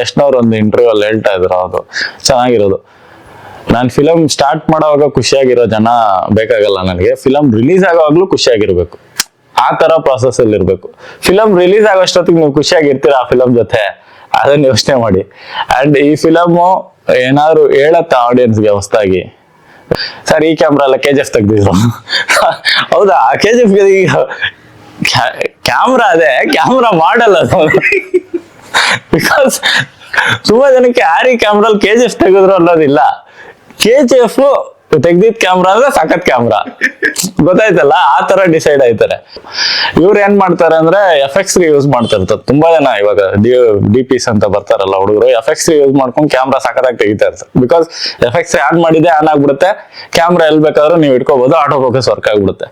ಯಶ್ನವ್ರು ಒಂದು ಇಂಟರ್ವ್ಯೂ ಅಲ್ಲಿ ಹೇಳ್ತಾ ಇದ್ರು ಅದು ಚೆನ್ನಾಗಿರೋದು. ನಾನು ಫಿಲಮ್ ಸ್ಟಾರ್ಟ್ ಮಾಡೋವಾಗ ಖುಷಿಯಾಗಿರೋ ಜನ ಬೇಕಾಗಲ್ಲ ನನಗೆ. ಫಿಲಮ್ ರಿಲೀಸ್ ಆಗೋವಾಗ್ಲೂ ಖುಷಿಯಾಗಿರ್ಬೇಕು. ಆ ತರ ಪ್ರಾಸೆಸ್ ಅಲ್ಲಿ ಇರ್ಬೇಕು. ಫಿಲಮ್ ರಿಲೀಸ್ ಆಗೋಷ್ಟೊತ್ತಿಗೆ ನೀವು ಖುಷಿಯಾಗಿರ್ತೀರ ಆ ಫಿಲಮ್ ಜೊತೆ? ಅದನ್ನ ಯೋಚನೆ ಮಾಡಿ. ಅಂಡ್ ಈ ಫಿಲಮು ಏನಾದ್ರು ಹೇಳತ್ತ ಆಡಿಯನ್ಸ್ಗೆ ಹೊಸದಾಗಿ. ಸರ್, ಈ ಕ್ಯಾಮ್ರಾ ಎಲ್ಲ ಕೆ ಜಿ ಎಫ್ ತೆಗ್ದಿದ್ರು. ಹೌದಾ? ಕೆ ಜಿ ಎಫ್ ಕ್ಯಾಮ್ರಾ ಅದೇ ಕ್ಯಾಮ್ರಾ ಮಾಡಲ್ಲ ಬಿಕಾಸ್ ತುಂಬಾ ಜನಕ್ಕೆ ಆರಿ ಕ್ಯಾಮ್ರಲ್ಲಿ ಕೆ ಜಿ ಎಫ್ ತೆಗೆದ್ರು ಅನ್ನೋದಿಲ್ಲ. ಕೆ ಜಿ ಎಫ್ ತೆಗ್ದಿದ್ ಕ್ಯಾಮ್ರಾ ಅಂದ್ರೆ ಸಖತ್ ಕ್ಯಾಮ್ರಾ ಗೊತ್ತಾಯ್ತಲ್ಲ? ಆ ತರ ಡಿಸೈಡ್ ಆಯ್ತಾರೆ. ಇವ್ರು ಏನ್ ಮಾಡ್ತಾರೆ ಅಂದ್ರೆ ಎಫೆಕ್ಟ್ಸ್ ಯೂಸ್ ಮಾಡ್ತಾ ಇರ್ತಾರೆ ತುಂಬಾ ಜನ ಇವಾಗ ಡಿ ಡಿ ಪಿಸ್ ಅಂತ ಬರ್ತಾರಲ್ಲ ಹುಡುಗರು ಎಫೆಕ್ಟ್ಸ್ ಯೂಸ್ ಮಾಡ್ಕೊಂಡು ಕ್ಯಾಮ್ರಾ ಸಖತ್ತಾಗಿ ತೆಗಿತಾ ಇರ್ತಾರೆ. ಬಿಕಾಸ್ ಎಫೆಕ್ಟ್ಸ್ ಆನ್ ಮಾಡಿದೆ ಆನ್ ಆಗ್ಬಿಡುತ್ತೆ. ಕ್ಯಾಮ್ರಾ ಎಲ್ ಬೇಕಾದ್ರೂ ನೀವು ಇಟ್ಕೋಬಹುದು ಆಟೋ ಫೋಕಸ್ ವರ್ಕ್ ಆಗ್ಬಿಡುತ್ತೆ.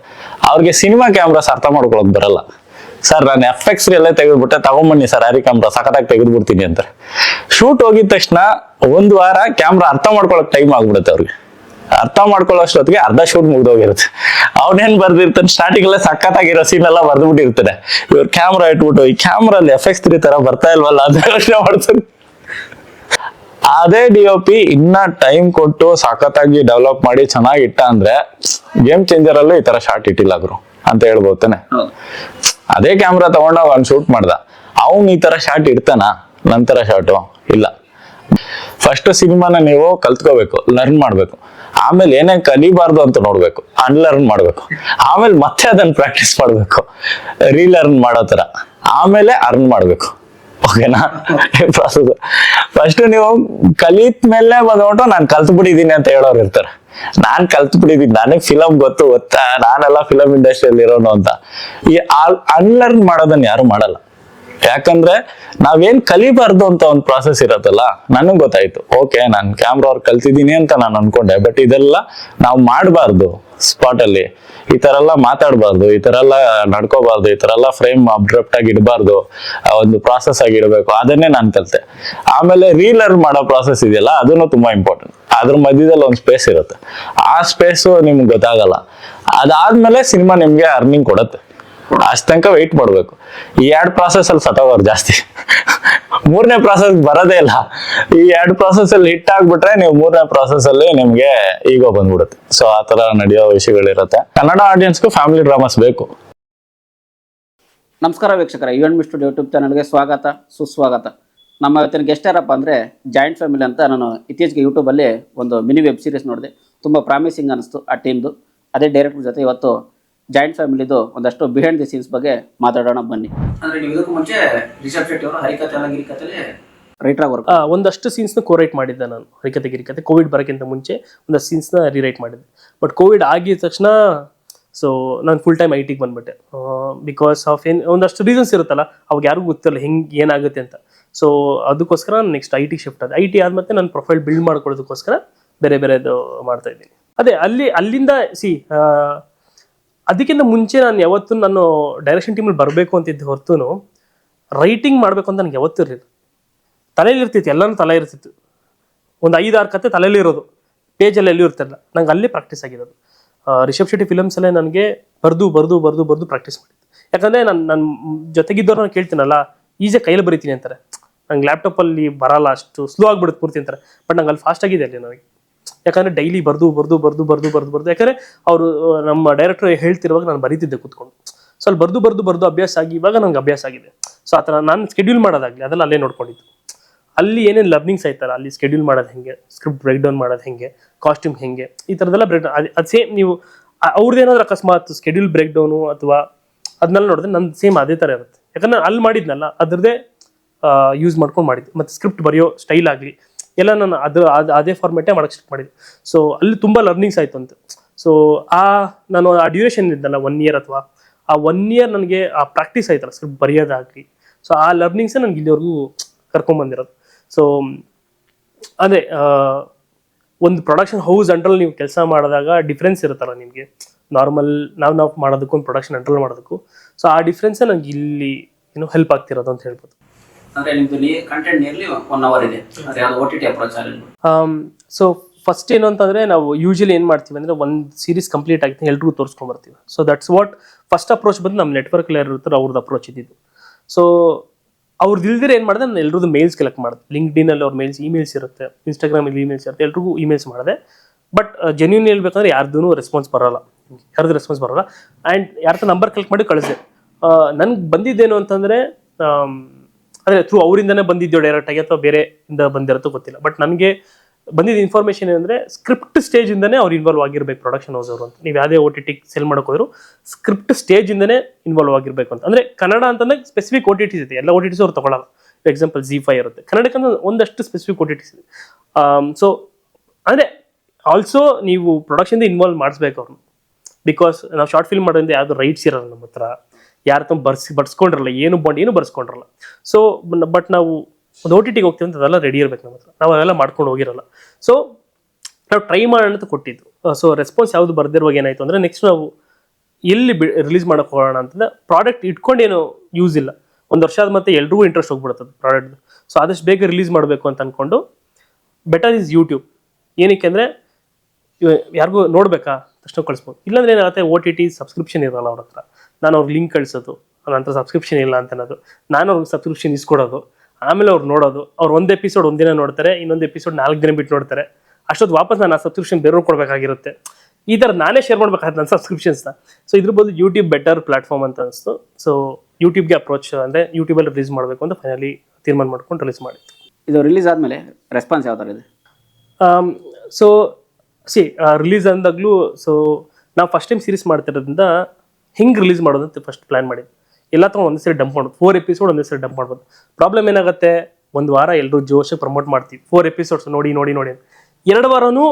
ಅವ್ರಿಗೆ ಸಿನಿಮಾ ಕ್ಯಾಮ್ರಾಸ್ ಅರ್ಥ ಮಾಡ್ಕೊಳಕ್ ಬರಲ್ಲ. ಸರ್ ನಾನು ಎಫ್ ಎಕ್ಸ್ ಎಲ್ಲ ತೆಗೆದ್ಬಿಟ್ಟೆ ತಗೊಂಬನ್ನಿ ಸರ್ ಹ್ಯಾರಿ ಕ್ಯಾಮ್ರಾ ಸಖತ್ತಾಗಿ ತೆಗೆದ್ಬಿಡ್ತೀನಿ ಅಂತಾರೆ ಶೂಟ್ ಹೋಗಿದ ತಕ್ಷಣ ಒಂದ್ ವಾರ ಕ್ಯಾಮ್ರಾ ಅರ್ಥ ಮಾಡ್ಕೊಳಕ್ ಟೈಮ್ ಆಗ್ಬಿಡುತ್ತೆ ಅವ್ರಿಗೆ. ಅರ್ಥ ಮಾಡ್ಕೊಳ್ಳೋಷ್ಟೊತ್ತಿಗೆ ಅರ್ಧ ಶೂಟ್ ಮುಗ್ದೋಗಿರುತ್ತೆ ಅವನೇನ್ ಬರ್ದಿರ್ತಾನೆ ಸ್ಟಾರ್ಟಿಂಗ್ ಎಲ್ಲ ಸಖತ್ತಾಗಿರೋ ಸೀನ್ ಎಲ್ಲ ಬರ್ದ್ಬಿಟ್ಟಿರ್ತಾನೆ ಇವ್ರ ಕ್ಯಾಮ್ರಾ ಇಟ್ಬಿಟ್ಟು, ಈ ಕ್ಯಾಮ್ರಲ್ಲಿ ಎಫ್ ಎಕ್ಸ್ ತ್ರೀ ತರ ಬರ್ತಾ ಇಲ್ವಲ್ಲ ಅಂತ ಯೋಚನೆ ಮಾಡ್ತಾರೆ. ಅದೇ ಡಿ ಒ ಪಿ ಇನ್ನ ಟೈಮ್ ಕೊಟ್ಟು ಸಖತ್ತಾಗಿ ಡೆವಲಪ್ ಮಾಡಿ ಚೆನ್ನಾಗಿ ಇಟ್ಟ ಅಂದ್ರೆ ಗೇಮ್ ಚೇಂಜರ್ ಅಲ್ಲೂ ಈ ತರ ಶಾರ್ಟ್ ಇಟ್ಟಿಲ್ಲ ಗುರು, ಅಂತ ಹೇಳ್ಬೋದು ತಾನೆ. ಅದೇ ಕ್ಯಾಮ್ರಾ ತಗೊಂಡ ಅವ್ನು ಶೂಟ್ ಮಾಡ್ದ. ಅವ್ನು ಈ ತರ ಶಾರ್ಟ್ ಇಡ್ತಾನ? ನಂತರ ಶಾರ್ಟು ಇಲ್ಲ. ಫಸ್ಟ್ ಸಿನಿಮಾನ ನೀವು ಕಲ್ತ್ಕೋಬೇಕು ಲರ್ನ್ ಮಾಡ್ಬೇಕು. ಆಮೇಲೆ ಏನೇ ಕಲಿಬಾರ್ದು ಅಂತ ನೋಡ್ಬೇಕು ಅನ್ಲರ್ನ್ ಮಾಡ್ಬೇಕು. ಆಮೇಲೆ ಮತ್ತೆ ಅದನ್ನ ಪ್ರಾಕ್ಟೀಸ್ ಮಾಡ್ಬೇಕು. ರೀಲರ್ನ್ ಮಾಡೋ ತರ. ಆಮೇಲೆ ಅರ್ನ್ ಮಾಡ್ಬೇಕು. ಓಕೆನಾ ಪ್ರಾಸೆಸ್ ಫಸ್ಟ್ ನೀವು ಕಲಿತ ಮೇಲೆ ಬಂದ್ಬಿಟ್ಟು ನಾನು ಕಲ್ತ್ಬಿಟ್ಟಿದ್ದೀನಿ ಅಂತ ಹೇಳೋರು ಇರ್ತಾರೆ. ನಾನ್ ಕಲ್ತು ಬಿಡಿದೀನಿ ನನಗ್ ಫಿಲಮ್ ಗೊತ್ತು, ಗೊತ್ತಾ? ನಾನೆಲ್ಲ ಫಿಲಮ್ ಇಂಡಸ್ಟ್ರಿಯಲ್ಲಿ ಇರೋನು ಅಂತ. ಈ ಅನ್ಲರ್ನ್ ಮಾಡೋದನ್ನ ಯಾರು ಮಾಡಲ್ಲ. ಯಾಕಂದ್ರೆ ನಾವೇನ್ ಕಲಿಬಾರ್ದು ಅಂತ ಒಂದು ಪ್ರಾಸೆಸ್ ಇರತ್ತಲ್ಲ, ನನಗ್ ಗೊತ್ತಾಯ್ತು. ಓಕೆ ನಾನು ಕ್ಯಾಮ್ರಾ ಅವ್ರು ಕಲ್ತಿದ್ದೀನಿ ಅಂತ ನಾನು ಅನ್ಕೊಂಡೆ ಬಟ್ ಇದೆಲ್ಲ ನಾವು ಮಾಡಬಾರ್ದು ಸ್ಪಾಟ್ ಅಲ್ಲಿ. ಈ ತರ ಎಲ್ಲ ಮಾತಾಡಬಾರ್ದು, ಈ ತರ ಎಲ್ಲ ನಡ್ಕೋಬಾರ್ದು, ಈ ತರ ಎಲ್ಲ ಫ್ರೇಮ್ ಅಬ್ರಪ್ಟ್ ಆಗಿ ಇಡಬಾರ್ದು ಒಂದು ಪ್ರಾಸೆಸ್ ಆಗಿ ಇಡಬೇಕು, ಅದನ್ನೇ ನಾನು ಕಲಿತೆ. ಆಮೇಲೆ ರೀಲರ್ ಮಾಡೋ ಪ್ರಾಸೆಸ್ ಇದೆಯಲ್ಲ ಅದನ್ನು ತುಂಬಾ ಇಂಪಾರ್ಟೆಂಟ್ ಅದ್ರ ಮಧ್ಯದಲ್ಲಿ ಒಂದು ಸ್ಪೇಸ್ ಇರುತ್ತೆ. ಆ ಸ್ಪೇಸು ನಿಮ್ಗೆ ಗೊತ್ತಾಗಲ್ಲ. ಅದಾದ್ಮೇಲೆ ಸಿನಿಮಾ ನಿಮ್ಗೆ ಅರ್ನಿಂಗ್ ಕೊಡುತ್ತೆ. ಅಷ್ಟ್ ತನಕ ವೆಯ್ಟ್ ಮಾಡ್ಬೇಕು. ಈ ಎರಡು ಪ್ರಾಸೆಸ್ ಅಲ್ಲಿ ಸತ್ತೋಗೋರು ಜಾಸ್ತಿ. ಮೂರನೇ ಪ್ರಾಸೆಸ್ ಬರೋದೇ ಇಲ್ಲ. ಈ ಎರಡು ಪ್ರಾಸೆಸ್ ಅಲ್ಲಿ ಹಿಟ್ ಆಗ್ಬಿಟ್ರೆ ನೀವು ಮೂರನೇ ಪ್ರಾಸೆಸ್ ಅಲ್ಲಿ ನಿಮ್ಗೆ ಈಗೋ ಬಂದ್ಬಿಡುತ್ತೆ. ಸೊ ಆ ತರ ನಡೆಯೋ ವಿಷಯಗಳಿರುತ್ತೆ. ಕನ್ನಡ ಆಡಿಯನ್ಸ್ಗೂ ಫ್ಯಾಮಿಲಿ ಡ್ರಾಮಾಸ್ ಬೇಕು. ನಮಸ್ಕಾರ ವೀಕ್ಷಕರ ಯು ಎನ್ ಮಿಸ್ಟುಡ್ ಯೂಟ್ಯೂಬ್ ಚಾನಲ್ಗೆ ಸ್ವಾಗತ, ಸುಸ್ವಾಗತ. ನಮ್ಮ ಇವತ್ತಿನ ಗೆಸ್ಟ್ ಯಾರಪ್ಪ ಅಂದರೆ ಜಾಯಿಂಟ್ ಫ್ಯಾಮಿಲಿ ಅಂತ ನಾನು ಇತ್ತೀಚೆಗೆ ಯೂಟ್ಯೂಬಲ್ಲಿ ಒಂದು ಮಿನಿ ವೆಬ್ ಸೀರೀಸ್ ನೋಡಿದೆ. ತುಂಬ ಪ್ರಾಮಿಸಿಂಗ್ ಅನಿಸ್ತು ಆ ಟೀಮ್ದು ಅದೇ ಡೈರೆಕ್ಟರ್ ಜೊತೆ ಇವತ್ತು ಜಾಯಿಂಟ್ ಫ್ಯಾಮಿಲಿದು ಒಂದಷ್ಟು ಬಿಹೈಂಡ್ ದಿ ಸೀನ್ಸ್ ಬಗ್ಗೆ ಮಾತಾಡೋಣ ಬನ್ನಿ. ಅಂದ್ರೆ ನೀವು ಇದಕ್ಕೂ ಮುಂಚೆ ರಿಷಬ್ ಶೆಟ್ಟಿ ಅವರು ಹರಿಕತೆ ಎಲ್ಲ ಗಿರಿಕತೆಲಿ ರೈಟ್ರಾಗಿ ವರ್ಕ್ ಆ, ಒಂದಷ್ಟು ಸೀನ್ಸ್ನ ಕೋರೈಟ್ ಮಾಡಿದ್ದೆ ನಾನು ಹರಿಕತೆ ಗಿರಿಕತೆ ಕೋವಿಡ್ ಬರೋಕ್ಕಿಂತ ಮುಂಚೆ ಒಂದಷ್ಟು ಸೀನ್ಸ್ನ ರಿರೈಟ್ ಮಾಡಿದ್ದೆ. ಬಟ್ ಕೋವಿಡ್ ಆಗಿದ ತಕ್ಷಣ ಸೊ ನಾನು ಫುಲ್ ಟೈಮ್ ಐ ಟಿಗೆ ಬಂದ್ಬಿಟ್ಟೆ. ಬಿಕಾಸ್ ಆಫ್ ಏನು ಒಂದಷ್ಟು ರೀಸನ್ಸ್ ಇರುತ್ತಲ್ಲ ಅವಾಗ ಯಾರಿಗೂ ಗೊತ್ತಿರಲ್ಲ ಹೆಂಗೆ ಏನಾಗುತ್ತೆ ಅಂತ. ಸೊ ಅದಕ್ಕೋಸ್ಕರ ನಾನು ನೆಕ್ಸ್ಟ್ ಐ ಟಿ ಶಿಫ್ಟ್ ಆದ. ಐ ಟಿ ಮತ್ತೆ ನಾನು ಪ್ರೊಫೈಲ್ ಬಿಲ್ಡ್ ಮಾಡ್ಕೊಳ್ಳೋದಕ್ಕೋಸ್ಕರ ಬೇರೆ ಬೇರೆದು ಮಾಡ್ತಾ ಇದ್ದೀನಿ. ಅದೇ ಅಲ್ಲಿ ಅಲ್ಲಿಂದ ಸಿ ಅದಕ್ಕಿಂತ ಮುಂಚೆ ನಾನು ಯಾವತ್ತೂ ನಾನು ಡೈರೆಕ್ಷನ್ ಟೀಮಲ್ಲಿ ಬರಬೇಕು ಅಂತಿದ್ದೆ ಹೊರತು ರೈಟಿಂಗ್ ಮಾಡಬೇಕು ಅಂತ ನನಗೆ ಯಾವತ್ತೂ ಇರಲಿಲ್ಲ. ತಲೆಯಲ್ಲಿ ಇರ್ತಿತ್ತು, ಎಲ್ಲನೂ ತಲೆ ಇರ್ತಿತ್ತು. ಒಂದು ಐದಾರು ಕತೆ ತಲೆಯಲ್ಲಿ ಇರೋದು. ಪೇಜಲ್ಲಿ ಎಲ್ಲೂ ಇರ್ತಿರಲಿಲ್ಲ. ನಂಗೆ ಅಲ್ಲಿ ಪ್ರಾಕ್ಟೀಸ್ ಆಗಿರೋದು. ರಿಷಬ್ ಶೆಟ್ಟಿ ಫಿಲಮ್ಸಲ್ಲೇ ನನಗೆ ಬರೆದು ಬರೆದು ಬರೆದು ಬರೆದು ಪ್ರಾಕ್ಟೀಸ್ ಮಾಡಿದ್ದು. ಯಾಕಂದರೆ ನಾನು ನನ್ನ ಜೊತೆಗಿದ್ದವ್ರು ನಾನು ಕೇಳ್ತೀನಲ್ಲ ಈಸಿಯಾಗಿ ಕೈಯಲ್ಲಿ ಬರೀತೀನಿ ಅಂತಾರೆ. ನಂಗೆ ಲ್ಯಾಪ್ಟಾಪಲ್ಲಿ ಬರಲ್ಲ ಅಷ್ಟು ಸ್ಲೋ ಆಗಿಬಿಡುತ್ತೆ ಪೂರ್ತಿ ಅಂತಾರೆ. ಬಟ್ ನಂಗೆ ಅಲ್ಲಿ ಫಾಸ್ಟ್ ಆಗಿದೆ ಅಲ್ಲಿ ನನಗೆ. ಯಾಕಂದರೆ ಡೈಲಿ ಬರ್ದು ಬರ್ದು ಬರ್ದು ಬರ್ದು ಬರ್ದು ಬರ್ದು. ಯಾಕಂದ್ರೆ ಅವರು ನಮ್ಮ ಡೈರೆಕ್ಟರ್ ಹೇಳ್ತಿರುವಾಗ ನಾನು ಬರೀತಿದ್ದೆ ಕೂತ್ಕೊಂಡು. ಸೊ ಅಲ್ಲಿ ಬರ್ದು ಬರ್ದು ಬರ್ದು ಅಭ್ಯಾಸ ಆಗಿ ಇವಾಗ ನಂಗೆ ಅಭ್ಯಾಸ ಆಗಿದೆ. ಸೊ ಆ ಥರ ನಾನು ಸ್ಕೆಡ್ಯೂಲ್ ಮಾಡೋದಾಗಲಿ, ಅದೆಲ್ಲ ಅಲ್ಲೇ ನೋಡ್ಕೊಂಡಿದ್ದು. ಅಲ್ಲಿ ಏನೇನು ಲರ್ನಿಂಗ್ಸ್ ಆಯ್ತಲ್ಲ, ಅಲ್ಲಿ ಸ್ಕೆಡ್ಯೂಲ್ ಮಾಡೋದು ಹೆಂಗೆ ಸ್ಕ್ರಿಪ್ಟ್ ಬ್ರೇಕ್ ಡೌನ್ ಮಾಡೋದು ಹೆಂಗೆ ಕಾಸ್ಟ್ಯೂಮ್ ಹೆಂಗೆ, ಈ ಥರದೆಲ್ಲ ಬ್ರೇಕ್ ಡೌನ್ ಅದು ಸೇಮ್ ನೀವು ಅವ್ರದ್ದೇನಾದ್ರೂ ಅಕಸ್ಮಾತ್ ಸ್ಕೆಡ್ಯೂಲ್ ಬ್ರೇಕ್ ಡೌನು ಅಥವಾ ಅದನ್ನೆಲ್ಲ ನೋಡಿದ್ರೆ ನನ್ನ ಸೇಮ್ ಅದೇ ಥರ ಇರುತ್ತೆ. ಯಾಕಂದ್ರೆ ಅಲ್ಲಿ ಮಾಡಿದ್ನಲ್ಲ ಅದರದೇ ಯೂಸ್ ಮಾಡ್ಕೊಂಡು ಮಾಡಿದ್ದೆ. ಮತ್ತು ಸ್ಕ್ರಿಪ್ಟ್ ಬರೆಯೋ ಸ್ಟೈಲ್ ಆಗಲಿ ಎಲ್ಲ ನಾನು ಅದು ಅದು ಫಾರ್ಮೆಟೇ ಮಾಡಕ್ಕೆ ಸ್ಟಾರ್ಟ್ ಮಾಡಿದ್ದೆ. ಸೊ ಅಲ್ಲಿ ತುಂಬ ಲರ್ನಿಂಗ್ಸ್ ಆಯಿತು ಅಂತ. ಸೊ ಆ ನಾನು ಆ ಡ್ಯೂರೇಷನ್ ಇದ್ದಲ್ಲ ಒನ್ ಇಯರ್ ಅಥವಾ, ಆ ಒನ್ ಇಯರ್ ನನಗೆ ಆ ಪ್ರಾಕ್ಟೀಸ್ ಆಯ್ತಲ್ಲ ಸ್ವಲ್ಪ ಬರೆಯೋದಾಗಲಿ. ಸೊ ಆ ಲರ್ನಿಂಗ್ಸೇ ನನಗೆ ಇಲ್ಲಿವರೆಗೂ ಕರ್ಕೊಂಬಂದಿರೋದು ಸೊ ಅದೇ ಒಂದು ಪ್ರೊಡಕ್ಷನ್ ಹೌಸ್ ಅಂಡ್ರಲ್ಲಿ ನೀವು ಕೆಲಸ ಮಾಡಿದಾಗ ಡಿಫ್ರೆನ್ಸ್ ಇರುತ್ತಲ್ಲ ನಿಮಗೆ. ನಾರ್ಮಲ್ ನಾವು ನಾವು ಮಾಡೋದಕ್ಕೂ ಒಂದು ಪ್ರೊಡಕ್ಷನ್ ಅಂಡ್ರಲ್ಲಿ ಮಾಡೋದಕ್ಕೂ. ಸೊ ಆ ಡಿಫ್ರೆನ್ಸೇ ನನಗೆ ಇಲ್ಲಿ ಏನು ಹೆಲ್ಪ್ ಆಗ್ತಿರೋದು ಅಂತ ಹೇಳ್ಬೋದು. ಅಂದರೆ ನಿಮ್ದು ಕಂಟೆಂಟ್ ನಿಯರ್ಲಿ ಒನ್ ಅವರ್ ಇದೆ. ಅದು ಯಾವುದು O T T approach so first ಏನು ಅಂತಂದ್ರೆ ನಾವು ಯೂಶಲಿ ಏನು ಮಾಡ್ತೀವಿ ಅಂದ್ರೆ ಒಂದು ಸೀರೀಸ್ ಕಂಪ್ಲೀಟ್ ಆಗಿದೆ ಎಲ್ರಿಗೂ ತೋರಿಸ್ಕೊಂಬರ್ತೀವಿ so that's what first approach ಬಂದು ನಮ್ಮ ನೆಟ್ವರ್ಕ್ ಯಾರು ಇರ್ತಾರೆ ಅವ್ರದ್ದು ಅಪ್ರೋಚ್ ಇದ್ದಿದ್ದು. ಸೊ ಅವ್ರದ್ದು ಇಲ್ದಿರ ಏನು ಮಾಡಿದೆ, ನಾನು ಎಲ್ರದ್ದು ಮೇಲ್ಸ್ ಕಲೆಕ್ಟ್ ಮಾಡಿದೆ. ಲಿಂಕ್ಡಿನ್ ಅಲ್ಲಿ ಅವ್ರ ಮೇಲ್ಸ್ ಇಮೇಲ್ಸ್ ಇರುತ್ತೆ. ಇನ್ಸ್ಟಾಗ್ರಾಮಲ್ಲಿ ಇಮೇಲ್ಸ್ ಇರುತ್ತೆ. ಎಲ್ರಿಗೂ ಇಮೇಲ್ಸ್ ಮಾಡಿದೆ. ಬಟ್ ಜೆನ್ಯೂನ್ ಹೇಳ್ಬೇಕಂದ್ರೆ ಯಾರ್ದೂ ರೆಸ್ಪಾನ್ಸ್ ಬರಲ್ಲ. ಯಾರ್ದು ರೆಸ್ಪಾನ್ಸ್ ಬರಲ್ಲ. ಆ್ಯಂಡ್ ಯಾರ್ದ ನಂಬರ್ ಕಲೆಕ್ಟ್ ಮಾಡಿ ಕಳಿಸಿದೆ. ನನಗೆ ಬಂದಿದ್ದೇನು ಅಂತಂದರೆ ಅಂದರೆ ಥ್ರೂ ಅವರಿಂದನೇ ಡೈರೆಕ್ಟ್ ಆಗಿ ಅಥವಾ ಬೇರೆ ಇಂದ ಬಂದಿರುತ್ತೋ ಗೊತ್ತಿಲ್ಲ. ಬಟ್ ನನಗೆ ಬಂದಿದ್ದ ಇನ್ಫಾರ್ಮೇಷನ್ ಏನಂದ್ರೆ ಸ್ಕ್ರಿಪ್ಟ್ ಸ್ಟೇಜ್ ಇಂದನೇ ಅವ್ರು ಇನ್ವಾಲ್ವ್ ಆಗಿರ್ಬೇಕು ಪ್ರೊಡಕ್ಷನ್ ಹೌಸ್ ಅವರು ಅಂತ. ನೀವು ಯಾವುದೇ ಓ ಟಿ ಟಿ ಸೆಲ್ ಹೋದ್ರು ಸ್ಕ್ರಿಪ್ಟ್ ಸ್ಟೇಜಿಂದನೇ ಇನ್ವಾಲ್ವ್ ಆಗಿರ್ಬೇಕು ಅಂತ. ಅಂದ್ರೆ ಕನ್ನಡ ಅಂತಂದ್ರೆ ಸ್ಪೆಸಿಫಿಕ್ ಓ ಟಿ ಟಿಸ್ ಇದೆ. ಎಲ್ಲ ಓ ಟಿ ಟಿಸ್ ಅವ್ರು ತಗೊಳ್ಳಲ್ಲ ಎಕ್ಸಾಂಪಲ್ ಜಿ ಫೈ ಇರುತ್ತೆ. ಕನ್ನಡಕ್ಕೆ ಅಂದ್ರೆ ಒಂದಷ್ಟು ಸ್ಪೆಸಿಫಿಕ್ ಓ ಟಿ ಟಿಸ್ ಇದೆ. ಸೊ ಅಂದ್ರೆ ಆಲ್ಸೋ ನೀವು ಪ್ರೊಡಕ್ಷನ್ ಇನ್ವಾಲ್ವ್ ಮಾಡಿಸ್ಬೇಕು ಅವ್ರನ್ನ. ಬಿಕಾಸ್ ನಾವು ಶಾರ್ಟ್ ಫಿಲ್ಮ್ ಮಾಡೋದ್ರಿಂದ ಯಾವುದು ರೈಟ್ಸ್ ಇರಲ್ಲ ನಮ್ಮ ಹತ್ರ. ಯಾರ ತುಂಬ ಬರ್ಸಿ, ಬರ್ಸ್ಕೊಂಡಿರಲ್ಲ, ಏನು ಬಾಂಡ್ ಏನು ಬರ್ಸ್ಕೊಂಡಿರಲ್ಲ. ಸೊ ಬಟ್ ನಾವು ಒಂದು ಓ ಟಿ ಟಿಗೆ ಹೋಗ್ತೀವಿ ಅಂತ ಅದೆಲ್ಲ ರೆಡಿ ಇರಬೇಕು ನಮ್ಮ ಹತ್ರ. ನಾವು ಅದೆಲ್ಲ ಮಾಡ್ಕೊಂಡು ಹೋಗಿರಲ್ಲ. ಸೊ ನಾವು ಟ್ರೈ ಮಾಡೋಣ ಅಂತ ಕೊಟ್ಟಿದ್ದು. ಸೊ ರೆಸ್ಪಾನ್ಸ್ ಯಾವುದು ಬರ್ದಿರುವಾಗ ಏನಾಯಿತು ಅಂದರೆ ನೆಕ್ಸ್ಟ್ ನಾವು ಎಲ್ಲಿ ಬಿ ರಿಲೀಸ್ ಮಾಡೋಕೆ ಹೋಗೋಣ ಅಂತಂದ್ರೆ ಪ್ರಾಡಕ್ಟ್ ಇಟ್ಕೊಂಡೇನು ಯೂಸ್ ಇಲ್ಲ. ಒಂದು ವರ್ಷ ಆದ ಮತ್ತೆ ಎಲ್ರಿಗೂ ಇಂಟ್ರೆಸ್ಟ್ ಹೋಗ್ಬಿಡುತ್ತದೆ ಪ್ರಾಡಕ್ಟ್ ಸೊ ಆದಷ್ಟು ಬೇಗ ರಿಲೀಸ್ ಮಾಡಬೇಕು ಅಂತ ಅಂದ್ಕೊಂಡು ಬೆಟರ್ ಈಸ್ ಯೂಟ್ಯೂಬ್ ಏನಕ್ಕೆ ಅಂದರೆ ಯಾರಿಗೂ ನೋಡ್ಬೇಕಾ, ತಕ್ಷಣ ಕಳಿಸ್ಬೋದು. ಇಲ್ಲಾಂದ್ರೆ ಏನಾಗುತ್ತೆ ಓ ಟಿ ಟಿ ಸಬ್ಸ್ಕ್ರಿಪ್ಷನ್ ಇರಲ್ಲ ಅವ್ರ ಹತ್ರ. ನಾನು ಅವ್ರಿಗೆ ಲಿಂಕ್ ಕಳಿಸೋದು ನನ್ನ ಹತ್ರ ಸಬ್ಸ್ಕ್ರಿಪ್ಷನ್ ಇಲ್ಲ ಅಂತ ಅನ್ನೋದು. ನಾನು ಅವ್ರಿಗೆ ಸಬ್ಸ್ಕ್ರಿಪ್ಷನ್ ಇಸ್ಕೊಡೋದು ಆಮೇಲೆ ಅವ್ರು ನೋಡೋದು. ಅವ್ರು ಒಂದು ಎಪಿಸೋಡ್ ಒಂದಿನ ನೋಡ್ತಾರೆ ಇನ್ನೊಂದು ಎಪಿಸೋಡ್ ನಾಲ್ಕು ದಿನ ಬಿಟ್ಟು ನೋಡ್ತಾರೆ. ಅಷ್ಟೊತ್ತು ವಾಪಸ್ ನಾನು ಆ ಸಬ್ಸ್ಕ್ರಿಪ್ಷನ್ ಬೇರೆಯವ್ರು ಕೊಡಬೇಕಾಗಿರುತ್ತೆ. ಈ ಥರ ನಾನೇ ಶೇರ್ ಮಾಡ್ಬೇಕಾದ್ರೆ ನನ್ನ ಸಬ್ಸ್ಕ್ರಿಪ್ಷನ್ಸ್ನ ಸೊ ಇದ್ರ ಬದಲು ಯೂಟ್ಯೂಬ್ ಬೆಟರ್ ಪ್ಲಾಟ್ಫಾರ್ಮ್ ಅಂತ ಅನಿಸ್ತು. ಸೊ ಯೂಟ್ಯೂಬ್ಗೆ ಅಪ್ರೋಚ್ ಅಂದರೆ ಯೂಟ್ಯೂಬಲ್ಲಿ ರಿಲೀಸ್ ಮಾಡಬೇಕು ಅಂತ ಫೈನಲಿ ತೀರ್ಮಾನ ಮಾಡ್ಕೊಂಡು ರಿಲೀಸ್ ಮಾಡಿತ್ತು ಇದು ರಿಲೀಸ್ ಆದಮೇಲೆ ರೆಸ್ಪಾನ್ಸ್ ಯಾವ ಥರ ಇದೆ ಸೊ ಸಿ ರಿಲೀಸ್ ಅಂದಾಗಲೂ ಸೊ ನಾವು ಫಸ್ಟ್ ಟೈಮ್ ಸೀರೀಸ್ ಮಾಡ್ತಿರೋದ್ರಿಂದ ಹಿಂಗೆ ರಿಲೀಸ್ ಮಾಡೋದಂತ ಫಸ್ಟ್ ಪ್ಲ್ಯಾನ್ ಮಾಡಿ. ಎಲ್ಲ ತಗೊಂಡು ಒಂದೇ ಸರಿ ಡಂಪ್ ಮಾಡೋದು. ಫೋರ್ ಎಪಿಸೋಡ್ ಒಂದೇ ಸರಿ ಡಂಪ್ ಮಾಡ್ಬೋದು. ಪ್ರಾಬ್ಲಮ್ ಏನಾಗುತ್ತೆ? ಒಂದು ವಾರ ಎಲ್ಲರೂ ಜೋಶೆ ಪ್ರಮೋಟ್ ಮಾಡ್ತೀವಿ. ಫೋರ್ ಎಪಿಸೋಡ್ಸ್ ನೋಡಿ ನೋಡಿ ನೋಡಿ. ಎರಡು ವಾರನೂ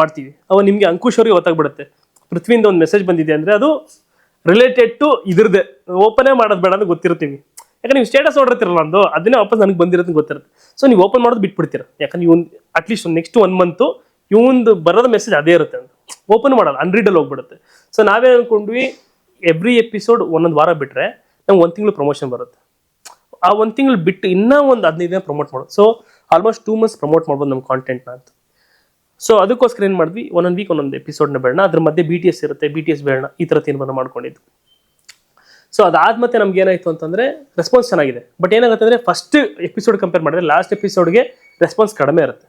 ಮಾಡ್ತೀವಿ. ಅವಾಗ ನಿಮಗೆ ಅಂಕುಶ್ ಅವ್ರಿಗೆ ಗೊತ್ತಾಗ್ಬಿಡುತ್ತೆ. ಪೃಥ್ವಿಯಿಂದ ಒಂದು ಮೆಸೇಜ್ ಬಂದಿದೆ ಅಂದರೆ ಅದು ರಿಲೇಟೆಡ್ ಟು ಇದ್ರದ್ದೇ. ಓಪನೇ ಮಾಡೋದು ಬೇಡ ಅಂತ ಗೊತ್ತಿರ್ತೀವಿ. ಯಾಕಂದ್ರೆ ನೀವು ಸ್ಟೇಟಸ್ ನೋಡಿರ್ತಿರಲ್ಲ ಒಂದು ಅದನ್ನೇ ವಾಪಸ್ ನನಗೆ ಬಂದಿರೋದು ಗೊತ್ತಿರುತ್ತೆ. ಸೊ ನೀವು ಓಪನ್ ಮಾಡೋದು ಬಿಟ್ಬಿಡ್ತೀರ. ಯಾಕಂದ್ರೆ ಇವ್ at least next one month ಇವೊಂದು ಬರೋದ ಮೆಸೇಜ್ ಅದೇ ಇರುತ್ತೆ ಅಂತ. ಓಪನ್ ಮಾಡಲ್ಲ ಅನ್ರೀಡಲ್ಲಿ ಹೋಗ್ಬಿಡುತ್ತೆ. ಸೊ ನಾವೇ ಅನ್ಕೊಂಡ್ವಿ? ಎವ್ರಿ ಎಪಿಸೋಡ್ ಒಂದೊಂದು ವಾರ ಬಿಟ್ಟರೆ ನಮ್ಗೆ ಒಂದು ತಿಂಗಳು ಪ್ರಮೋಷನ್ ಬರುತ್ತೆ. ಆ ಒಂದು ತಿಂಗಳು ಬಿಟ್ಟು ಇನ್ನೂ ಒಂದು ಹದಿನೈದು ದಿನ ಪ್ರಮೋಟ್ ಮಾಡೋದು. So almost two months promote ಮಾಡ್ಬೋದು ನಮ್ಮ ಕಾಂಟೆಂಟ್ನ ಅಂತ. ಸೊ ಅದಕ್ಕೋಸ್ಕರ ಏನು ಮಾಡಿದ್ವಿ? ಒಂದೊಂದು ವೀಕ್ ಒಂದೊಂದು ಎಪಿಸೋಡ್ನ ಬೇಡ ಅದ್ರ ಮಧ್ಯೆ ಬಿ ಟಿ ಎಸ್ ಇರುತ್ತೆ. ಬಿ ಟಿ ಎಸ್ ಬೇಡ ಈ ಥರ ತೀರ್ಮಾನ ಮಾಡ್ಕೊಂಡಿದ್ದು. ಸೊ ಅದಾದ ಮತ್ತೆ ನಮ್ಗೆ ಏನಾಯಿತು ಅಂತಂದ್ರೆ ರೆಸ್ಪಾನ್ಸ್ ಚೆನ್ನಾಗಿದೆ. ಬಟ್ ಏನಾಗುತ್ತೆ ಅಂದ್ರೆ ಫಸ್ಟ್ ಎಪಿಸೋಡ್ ಕಂಪೇರ್ ಮಾಡಿದ್ರೆ ಲಾಸ್ಟ್ ಎಪಿಸೋಡ್ಗೆ ರೆಸ್ಪಾನ್ಸ್ ಕಡಿಮೆ ಇರುತ್ತೆ.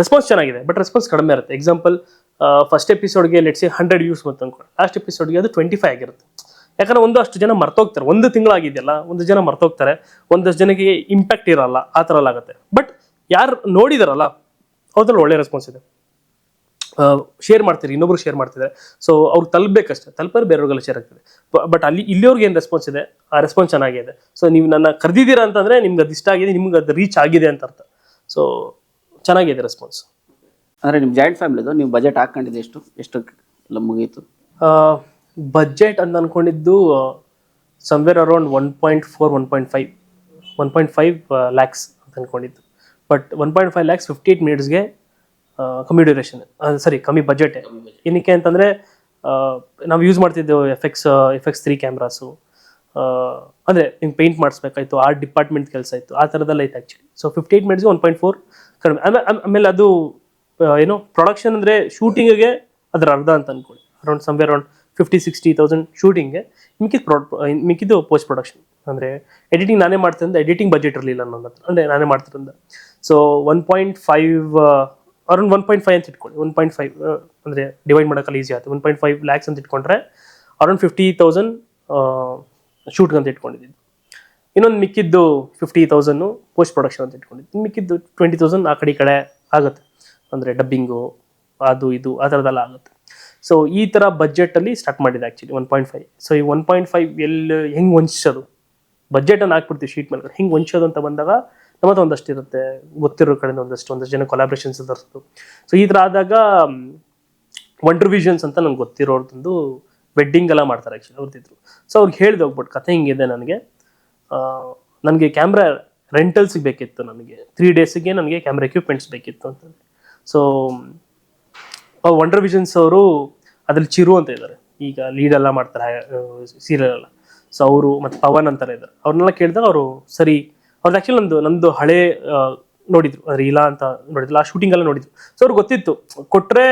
ರೆಸ್ಪಾನ್ಸ್ ಚೆನ್ನಾಗಿದೆ ಬಟ್ ರೆಸ್ಪಾನ್ಸ್ ಕಡಿಮೆ ಇರುತ್ತೆ. ಎಕ್ಸಾಂಪಲ್ ಫಸ್ಟ್ ಎಪಿಸೋಡ್ಗೆ ಲೆಟ್ಸಿ ಹಂಡ್ರೆಡ್ ವ್ಯೂಸ್ ಬಂತು ಅನ್ಕೊಂಡು ಲಾಸ್ಟ್ ಎಪಿಸೋಡ್ಗೆ ಅದು ಟ್ವೆಂಟಿ ಫೈವ್ ಆಗಿರುತ್ತೆ. ಯಾಕಂದ್ರೆ ಒಂದು ಅಷ್ಟು ಜನ ಮರ್ತೋಗ್ತಾರೆ, ಒಂದು ತಿಂಗಳಾಗಿದೆಯಲ್ಲ, ಒಂದು ಜನ ಮರ್ತೋಗ್ತಾರೆ, ಒಂದಷ್ಟು ಜನಕ್ಕೆ ಇಂಪ್ಯಾಕ್ಟ್ ಇರಲ್ಲ, ಆ ಥರ ಆಗುತ್ತೆ. ಬಟ್ ಯಾರು ನೋಡಿದಾರಲ್ಲ, ಅವ್ರದ್ರಲ್ಲಿ ಒಳ್ಳೆ ರೆಸ್ಪಾನ್ಸ್ ಇದೆ. ಶೇರ್ ಮಾಡ್ತೀರಿ ಇನ್ನೊಬ್ರು ಶೇರ್ ಮಾಡ್ತಿದ್ದಾರೆ ಸೊ ಅವ್ರು ತಲುಪಬೇಕಷ್ಟೇ, ತಲುಪಿದ್ರೆ ಬೇರೆಯವ್ರಿಗೆಲ್ಲ ಶೇರ್ ಆಗ್ತದೆ. ಬಟ್ ಅಲ್ಲಿ, ಇಲ್ಲಿಯವ್ರಿಗೆ ಏನು ರೆಸ್ಪಾನ್ಸ್ ಇದೆ, ಆ ರೆಸ್ಪಾನ್ಸ್ ಚೆನ್ನಾಗಿದೆ. ಸೊ ನೀವು ನನ್ನ ಕರೆದಿದ್ದೀರಾ ಅಂತಂದರೆ ನಿಮ್ಗೆ ಅದು ಇಷ್ಟ ಆಗಿದೆ, ನಿಮ್ಗೆ ಅದು ರೀಚ್ ಆಗಿದೆ ಅಂತ ಅರ್ಥ. ಸೊ ಚೆನ್ನಾಗಿದೆ ರೆಸ್ಪಾನ್ಸ್ ಅಂದರೆ ನಿಮ್ಮ ಜಾಯಿಂಟ್ ಫ್ಯಾಮಿಲಿದು ನೀವು ಬಜೆಟ್ ಹಾಕ್ಕೊಂಡಿದ್ದು ಎಷ್ಟು? ಎಷ್ಟು ಎಲ್ಲ ಮುಗೀತು? ಬಜೆಟ್ ಅಂತ ಅಂದ್ಕೊಂಡಿದ್ದು somewhere around one point four one point five one point five lakhs ಅಂತ ಅಂದ್ಕೊಂಡಿದ್ದು but one point five lakhs fifty eight ಮಿನಿಟ್ಸ್ಗೆ ಕಮ್ಮಿ ಡ್ಯೂರೇಷನ್ ಸರಿ ಕಮ್ಮಿ ಬಜೆಟ್ ಏನಕ್ಕೆ ಅಂತಂದರೆ ನಾವು ಯೂಸ್ ಮಾಡ್ತಿದ್ದೆವು ಎಫೆಕ್ಸ್ ಎಫೆಕ್ಸ್ ತ್ರೀ ಕ್ಯಾಮ್ರಾಸು ಅಂದರೆ ನಿಮ್ಗೆ ಪೇಂಟ್ ಮಾಡಿಸ್ಬೇಕಾಯ್ತು ಆರ್ಟ್ ಡಿಪಾರ್ಟ್ಮೆಂಟ್ ಕೆಲಸ ಇತ್ತು ಆ ಥರದ್ದೆಲ್ಲ ಇತ್ತು ಆ್ಯಕ್ಚುಲಿ ಸೊ ಫಿಫ್ಟಿ ಏಯ್ಟ್ ಮಿನಿಟ್ಸ್ಗೆ ಒನ್ ಪಾಯಿಂಟ್ ಫೋರ್ ಕಡಿಮೆ. ಆಮೇಲೆ ಆಮೇಲೆ ಅದು ಏನು ಪ್ರೊಡಕ್ಷನ್ ಅಂದರೆ ಶೂಟಿಂಗಿಗೆ ಅದರ ಅರ್ಧ ಅಂತ ಅನ್ಕೊಳ್ಳಿ. Around somewhere around fifty sixty thousand ಶೂಟಿಂಗ್ಗೆ ಮಿಕ್ಕಿದ ಪ್ರೊ ಮಿಕ್ಕಿದ್ದು ಪೋಸ್ಟ್ ಪ್ರೊಡಕ್ಷನ್ ಅಂದರೆ ಎಡಿಟಿಂಗ್ ನಾನೇ ಮಾಡ್ತಿದ್ದೆ ಎಡಿಟಿಂಗ್ ಬಜೆಟ್ ಇರಲಿಲ್ಲ ನನ್ನ ಹತ್ರ. ಅಂದರೆ ನಾನೇ ಮಾಡ್ತಿದ್ದ so one point five around one point five ಅಂತ ಇಟ್ಕೊಳ್ಳಿ. ಒನ್ ಪಾಯಿಂಟ್ ಫೈವ್ ಅಂದರೆ ಡಿವೈಡ್ ಮಾಡೋಕ್ಕೆ ಈಸಿ ಆಯಿತು ಒನ್ ಪಾಯಿಂಟ್ ಫೈವ್ ಲ್ಯಾಕ್ಸ್ ಅಂತ ಇಟ್ಕೊಂಡ್ರೆ ಅರೌಂಡ್ ಫಿಫ್ಟಿ ತೌಸಂಡ್ ಶೂಟ್ಗೆ ಅಂತ ಇಟ್ಕೊಂಡಿದ್ದು ಇನ್ನೊಂದು ಮಿಕ್ಕಿದ್ದು ಫಿಫ್ಟಿ ತೌಸಂಡು ಪೋಸ್ಟ್ ಪ್ರೊಡಕ್ಷನ್ ಅಂತ ಇಟ್ಕೊಂಡಿದ್ದು. ಮಿಕ್ಕಿದ್ದು ಟ್ವೆಂಟಿ ತೌಸಂಡ್ ಆ ಕಡೆ ಕಡೆ ಆಗುತ್ತೆ. ಅಂದರೆ ಡಬ್ಬಿಂಗು ಅದು ಇದು, ಆ ಥರದ್ದೆಲ್ಲ ಆಗುತ್ತೆ. ಸೊ ಈ ಥರ ಬಜೆಟಲ್ಲಿ ಸ್ಟಾರ್ಟ್ ಮಾಡಿದೆ actually one point five so ಈ ಒನ್ ಪಾಯಿಂಟ್ ಫೈವ್ ಎಲ್ಲಿ ಹೆಂಗೆ ಹೊಂಚೋದು ಬಜೆಟನ್ನು ಹಾಕ್ಬಿಡ್ತೀವಿ ಶೀಟ್ ಮೇಲೆ ಹೆಂಗೆ ಹೊಂಚೋದು ಅಂತ ಬಂದಾಗ ನಮ್ಮ ಹತ್ರ ಒಂದಷ್ಟು ಇರುತ್ತೆ. ಗೊತ್ತಿರೋ ಕಡೆಯಿಂದ ಒಂದಷ್ಟು ಒಂದಷ್ಟು ಜನ ಕೊಲಾಬ್ರೇಷನ್ಸ್ ತರಿಸೋದು ಸೊ ಈ ಥರ ಆದಾಗ ವಂಡರ್ ವಿಷನ್ಸ್ ಅಂತ ನಂಗೆ ಗೊತ್ತಿರೋರ್ದೊಂದು ವೆಡ್ಡಿಂಗ್ ಎಲ್ಲ ಮಾಡ್ತಾರೆ ಆ್ಯಕ್ಚುಲಿ ಅವ್ರದ್ದಿದ್ರು ಸೊ ಅವ್ರಿಗೆ ಹೇಳಿದೆ ಹೋಗ್ಬಿಟ್ಟು, ಕಥೆ ಹಿಂಗಿದೆ ನನಗೆ. ನನಗೆ ಕ್ಯಾಮ್ರಾ ರೆಂಟಲ್ಸಿಗೆ ಬೇಕಿತ್ತು ನನಗೆ. ತ್ರೀ ಡೇಸಿಗೆ ನನಗೆ ಕ್ಯಾಮ್ರಾ ಎಕ್ವಿಪ್ಮೆಂಟ್ಸ್ ಬೇಕಿತ್ತು ಅಂತ. ಸೊ ವಂಡರ್ ವಿಷನ್ಸ್ ಅವರು ಅದ್ರಲ್ಲಿ ಚಿರು ಅಂತ ಇದ್ದಾರೆ ಈಗ ಲೀಡ್ ಎಲ್ಲ ಮಾಡ್ತಾರೆ ಸೀರಿಯಲ್ ಎಲ್ಲ. ಸೊ ಅವರು ಮತ್ತು ಪವನ್ ಅಂತಾರೆ ಇದ್ದಾರೆ ಅವ್ರನ್ನೆಲ್ಲ ಕೇಳಿದಾಗ ಅವರು ಸರಿ ಅವ್ರದ್ದು ಆ್ಯಕ್ಚುಲಿ ನಂದು ನಂದು ಹಳೆ ನೋಡಿದ್ರು. ಅಂದ್ರೆ ಇಲ್ಲ ಅಂತ ನೋಡಿದ್ರು. ಆ ಶೂಟಿಂಗ್ ಎಲ್ಲ ನೋಡಿದ್ರು. ಸೊ ಅವ್ರಿಗೆ ಗೊತ್ತಿತ್ತು. ಕೊಟ್ಟರೆ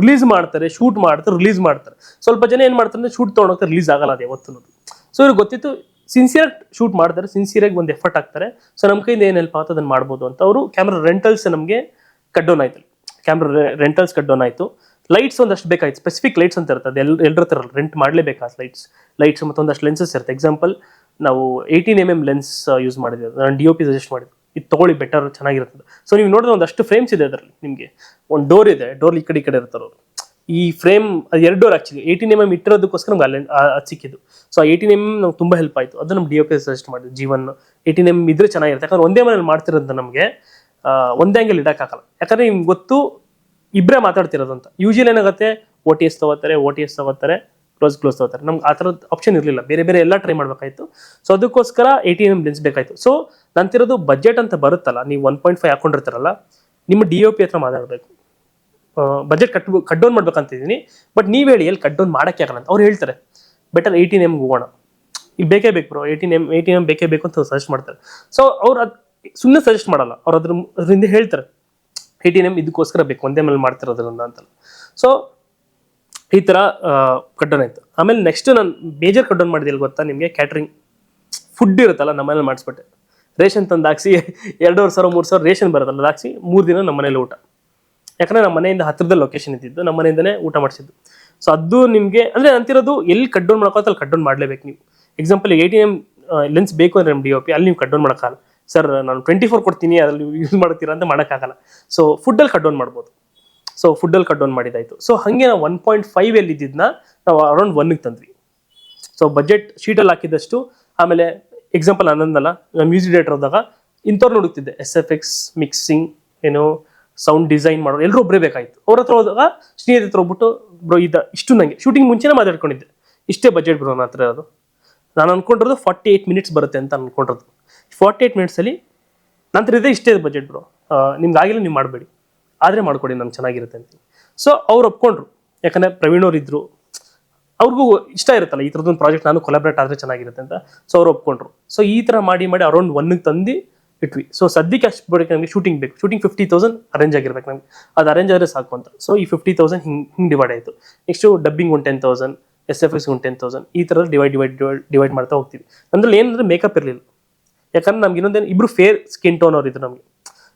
ರಿಲೀಸ್ ಮಾಡ್ತಾರೆ ಶೂಟ್ ಮಾಡ್ತಾರೆ ರಿಲೀಸ್ ಮಾಡ್ತಾರೆ. ಸ್ವಲ್ಪ ಜನ ಏನು ಮಾಡ್ತಾರೆ ಅಂದ್ರೆ ಶೂಟ್ ತೊಗೊಂಡೋಗ್ತಾರೆ ರಿಲೀಸ್ ಆಗಲ್ಲ ಅದೇ ಅನ್ನೋದು ಸೊ ಇವ್ರಿಗೆ ಗೊತ್ತಿತ್ತು ಸಿನ್ಸಿಯರ್ ಶೂಟ್ ಮಾಡಿದ್ರೆ ಸಿನ್ಸಿಯರಾಗಿ ಒಂದು ಎಫರ್ಟ್ ಹಾಕ್ತಾರೆ. ಸೊ ನಮ್ಮ ಕೈಯಿಂದ ಏನು ಹೆಲ್ಪ್ ಆಗುತ್ತೆ ಅದನ್ನು ಮಾಡ್ಬೋದು ಅಂತ ಅವರು ಕ್ಯಾಮ್ರಾ ರೆಂಟಲ್ಸ್ ನಮಗೆ ಕಟ್ ಡೌನ್ ಆಯ್ತು. ಕ್ಯಾಮ್ರಾ ರೆಂಟಲ್ಸ್ ಕಟ್ ಡೌನ್ ಆಯಿತು. ಲೈಟ್ಸ್ ಒಂದಷ್ಟು ಬೇಕಾಯ್ತು. ಸ್ಪೆಸಿಫಿಕ್ ಲೈಟ್ಸ್ ಅಂತ ಇರುತ್ತೆ. ಅದು ಎಲ್ ಎಲ್ಲರ ಹತ್ರ ರೆಂಟ್ ಮಾಡಲೇಬೇಕಾ ಲೈಟ್ಸ್ ಲೈಟ್ಸ್ ಮತ್ತು ಒಂದಷ್ಟು ಲೆನ್ಸಸ್ ಇರುತ್ತೆ. ಎಕ್ಸಾಂಪಲ್ ನಾವು eighteen M M lens use ಮಾಡಿದ್ದೆ ನಾನು ಡಿ ಒ ಪಿ ಸಜೆಸ್ಟ್ ಮಾಡಿದ್ವಿ ಇದು ತೊಗೊಳ್ಳಿ ಬೆಟರ್ ಚೆನ್ನಾಗಿರ್ತದೆ. ಸೊ ನೀವು ನೋಡಿದ್ರೆ ಒಂದಷ್ಟು ಫ್ರೇಮ್ಸ್ ಇದೆ ಅದರಲ್ಲಿ ನಿಮಗೆ. ಒಂದು ಡೋರ್ ಇದೆ. ಡೋರ್ ಈ ಕಡೆ ಈ ಕಡೆ ಇರ್ತಾರೆ ಅವರು. ಈ ಫ್ರೇಮ್ ಅದು ಎರಡು door actually eighteen M M ಇಟ್ಟಿರೋದಕ್ಕೋಸ್ಕರ ನಮ್ಗೆ ಅಲ್ಲಿ ಸಿಕ್ಕಿದ್ದು. ಸೊ ಏಯ್ಟೀನ್ ಎಂ ನಮ್ಗೆ ತುಂಬ ಹೆಲ್ಪ್ ಆಯಿತು. ಅದು ನಮ್ಮ ಡಿ ಒ ಪಿ ಸಜೆಸ್ಟ್ ಮಾಡಿದ್ವಿ ಜೀವನ್ ಏಯ್ಟೀನ್ ಎಂ ಇದ್ರೆ ಚೆನ್ನಾಗಿರುತ್ತೆ. ಯಾಕಂದ್ರೆ ಒಂದೇ ಮನೇಲಿ ಮಾಡ್ತಿರೋದು ನಮಗೆ ಒಂದೇ ಆಂಗಲ್ ಇಡೋಕ್ಕಾಗಲ್ಲ ಯಾಕಂದ್ರೆ ನಿಮ್ಗೆ ಗೊತ್ತು ಇಬ್ಬರೇ ಮಾತಾಡ್ತಿರೋದು ಅಂತ. ಯೂಶಲಿ ಏನಾಗುತ್ತೆ ಓ ಟಿ ಎಸ್ ತಗೋತಾರೆ ಓ ಟಿ ಎಸ್ ತಗೋತಾರೆ ಕ್ಲೋಸ್ ಕ್ಲೋಸ್ ತಗೋತಾರೆ. ನಮ್ಗೆ ಆ ಥರದ ಆಪ್ಷನ್ ಇರಲಿಲ್ಲ. ಬೇರೆ ಬೇರೆ ಎಲ್ಲ ಟ್ರೈ ಮಾಡಬೇಕಾಯ್ತು. ಸೊ ಅದಕ್ಕೋಸ್ಕರ ಏಯ್ಟಿ ಎಂ ಲೆನ್ಸ್ ಬೇಕಾಯ್ತು. ಸೊ ನಂತಿರೋದು ಬಜೆಟ್ ಅಂತ ಬರುತ್ತಲ್ಲ, ನೀವು ಒನ್ ಪಾಯಿಂಟ್ ಫೈವ್ ಹಾಕೊಂಡಿರ್ತಾರಲ್ಲ, ನಿಮ್ಮ ಡಿ ಒ ಪಿ ಹತ್ರ ಮಾತಾಡಬೇಕು. ಬಜೆಟ್ ಕಟ್ ಕಟ್ ಡೌನ್ ಮಾಡ್ಬೇಕಂತಿದ್ದೀನಿ. ಬಟ್ ನೀವು ಹೇಳಿ, ಎಲ್ಲಿ ಕಟ್ ಡೌನ್ ಮಾಡೋಕ್ಕೆ ಆಗಲ್ಲ ಅಂತ. ಅವ್ರು ಹೇಳ್ತಾರೆ ಬೆಟರ್ ಏಯ್ಟೀನ್ ಎಮ್ಗೆ ಹೋಗೋಣ. ಈಗ ಬೇಕೇ ಬೇಕು bro eighteen M eighteen M ಬೇಕೇ ಬೇಕು ಅಂತ ಸಜೆಸ್ಟ್ ಮಾಡ್ತಾರೆ. ಸೊ ಅವ್ರು ಅದು ಸುಮ್ಮನೆ ಸಜೆಸ್ಟ್ ಮಾಡಲ್ಲ. ಅವ್ರು ಅದ್ರ ಅದರಿಂದ ಹೇಳ್ತಾರೆ ಏಯ್ಟೀನ್ ಎಂ ಇದಕ್ಕೋಸ್ಕರ ಬೇಕು, ಒಂದೇ ಮೇಲೆ ಮಾಡ್ತಿರೋದ್ರಿಂದ ಅಂತಲ್ಲ. ಸೊ ಈ ಥರ ಕಟ್ ಡೌನ್ ಆಯಿತು. ಆಮೇಲೆ ನೆಕ್ಸ್ಟ್ ನಾನು ಮೇಜರ್ ಕಟ್ ಡೌನ್ ಮಾಡಿದಿಲ್ಲ ಗೊತ್ತಾ ನಿಮಗೆ? ಕ್ಯಾಟ್ರಿಂಗ್ ಫುಡ್ ಇರುತ್ತಲ್ಲ, ನಮ್ಮ ಮನೇಲಿ ಮಾಡಿಸ್ಬಿಟ್ಟೆ. ರೇಷನ್ ತಂದು ಹಾಕ್ಸಿ, ಎರಡೂವರೆ ಸಾವಿರ, ಮೂರು ಸಾವಿರ ರೇಷನ್ ಬರುತ್ತಲ್ಲ, ಅದು ಹಾಕ್ಸಿ ಮೂರು ದಿನ ನಮ್ಮ ಮನೇಲಿ ಊಟ. ಯಾಕಂದ್ರೆ ನಮ್ಮ ಮನೆಯಿಂದ ಹತ್ತಿರದ ಲೊಕೇಶನ್ ಇದ್ದಿದ್ದು, ನಮ್ಮ ಮನೆಯಿಂದನೇ ಊಟ ಮಾಡಿಸಿದ್ದು. ಸೊ ಅದು ನಿಮಗೆ, ಅಂದರೆ ಅಂತಿರೋದು ಎಲ್ಲಿ ಕಟ್ ಡೌನ್ ಮಾಡ್ಕೋತ ಅಲ್ಲಿ ಕಟ್ ಡೌನ್ ಮಾಡಲೇಬೇಕು ನೀವು. ಎಕ್ಸಾಂಪಲ್ ಏಯ್ಟಿ ಎಂ ಲೆನ್ಸ್ ಬೇಕು ಅಂದ್ರೆ ನಮ್ಮ ಡಿ ಒ ಪಿ ಅಲ್ಲಿ ನೀವು ಕಟ್ ಡೌನ್ ಮಾಡೋಕ್ಕಾಗಲ್ಲ. ಸರ್ ನಾನು ಟ್ವೆಂಟಿ ಫೋರ್ ಕೊಡ್ತೀನಿ, ಅದರಲ್ಲಿ ಯೂಸ್ ಮಾಡ್ತೀರಾ ಅಂತ ಮಾಡೋಕ್ಕಾಗಲ್ಲ. ಸೊ ಫುಡ್ಡಲ್ಲಿ ಕಟ್ ಡೌನ್ ಮಾಡ್ಬೋದು. ಸೊ ಫುಡ್ಡಲ್ಲಿ ಕಟ್ ಡೌನ್ ಮಾಡಿದಾಯ್ತು. ಸೊ ಹಾಗೆ ನಾವು ಒನ್ ಪಾಯಿಂಟ್ ಫೈವ್ ಎಲ್ಲಿ ಇದ್ದಿದ್ದನ್ನ ನಾವು ಅರೌಂಡ್ ಒನ್ಗೆ ತಂದ್ವಿ. ಸೊ ಬಜೆಟ್ ಶೀಟಲ್ಲಿ ಹಾಕಿದಷ್ಟು, ಆಮೇಲೆ ಎಕ್ಸಾಂಪಲ್ ಅನ್ನಂದಲ್ಲ ನಾನು ಮ್ಯೂಸಿಕ್ ಡೇಟರ್ ಹೋದಾಗ ಇಂಥವ್ರು ನೋಡುತ್ತಿದ್ದೆ ಎಸ್ ಎಫ್ ಎಕ್ಸ್ ಮಿಕ್ಸಿಂಗ್ ಏನು ಸೌಂಡ್ ಡಿಸೈನ್ ಮಾಡೋರು. ಎಲ್ಲರೂ ಒಬ್ಬರೇ ಬೇಕಾಯಿತು ಅವ್ರ ಹತ್ರ ಹೋದಾಗ ಸ್ನೇಹಿತರ ಹತ್ರ ಹೋಗ್ಬಿಟ್ಟು ಬ್ರೋ, ಇದು ಇಷ್ಟು ನನಗೆ ಶೂಟಿಂಗ್ ಮುಂಚೆನೇ ಮಾತಾಡ್ಕೊಂಡಿದ್ದೆ. ಇಷ್ಟೇ ಬಜೆಟ್ ಬ್ರೋ, ನನ್ನ ಹತ್ರ ಅದು ನಾನು ಅನ್ಕೊಂಡಿರೋದು ಫಾರ್ಟಿ ಏಯ್ಟ್ ಮಿನಿಟ್ಸ್ ಬರುತ್ತೆ ಅಂತ ಅನ್ಕೊಂಡಿರೋದು. ಫಾರ್ಟಿ ಏಯ್ಟ್ ಮಿನಿಟ್ಸಲ್ಲಿ ನಂತರ ಇದೆ ಇಷ್ಟೇ ಬಜೆಟ್ ಬ್ರೋ. ನಿಮ್ಗೆ ಆಗಿಲ್ಲ, ನೀವು ಮಾಡಬೇಡಿ. ಆದರೆ ಮಾಡ್ಕೊಡಿ, ನಮ್ಗೆ ಚೆನ್ನಾಗಿರುತ್ತೆ ಅಂತ ಸೊ ಅವ್ರು ಒಪ್ಕೊಂಡ್ರು. ಯಾಕಂದರೆ ಪ್ರವೀಣ್ ಅವ್ರು ಇದ್ದರು ಅವ್ರಿಗೂ ಇಷ್ಟ ಇರುತ್ತಲ್ಲ, ಈ ಥರದೊಂದು ಪ್ರಾಜೆಕ್ಟ್ ನಾನು ಕೊಲಾಬ್ರೇಟ್ ಆದರೆ ಚೆನ್ನಾಗಿರುತ್ತೆ ಅಂತ. ಸೊ ಅವ್ರು ಒಪ್ಕೊಂಡ್ರು. ಸೊ ಈ ಥರ ಮಾಡಿ ಮಾಡಿ ಅರೌಂಡ್ ಒನ್ಗೆ ತಂದು ಇಟ್ವಿ ಸೊ ಸದ್ಯಕ್ಕೆ ಅಷ್ಟು ಬೇಕು ನಮಗೆ ಶೂಟಿಂಗ್ ಬೇಕು. ಶೂಟಿಂಗ್ ಫಿಫ್ಟಿ ತೌಸಂಡ್ ಅರೇಂಜ್ ಆಗಿರ್ಬೇಕು ನಮಗೆ. ಅದು ಅರೇಂಜ್ ಆದರೆ ಸಾಕು ಅಂತ. ಸೊ ಈ ಫಿಫ್ಟಿ ತೌಸಂಡ್ ಹಿಂಗೆ ಹಿಂಗೆ ಡಿವೈಡ್ ಆಯಿತು. ನೆಕ್ಸ್ಟು ಡಬ್ಬಿಂಗ್ ಒಂದು ten thousand S F S ಒಂದು ಟೆನ್ ತೌಸಂಡ್ ಈ ಥರ ಡಿವೈಡ್ ಡಿವೈಡ್ ಡಿವೈಡ್ ಡಿವೈಡ್ ಮಾಡ್ತಾ ಹೋಗ್ತೀವಿ. ಅಂದ್ರೆ ಏನಂದ್ರೆ ಮೇಕಪ್ ಇರಲಿಲ್ಲ. ಯಾಕಂದ್ರೆ ನಮ್ಗೆ ಇನ್ನೊಂದೇನು ಇಬ್ರು ಫೇರ್ ಸ್ಕಿನ್ ಟೋನ್ ಅವ್ರು ಇದ್ರು ನಮಗೆ.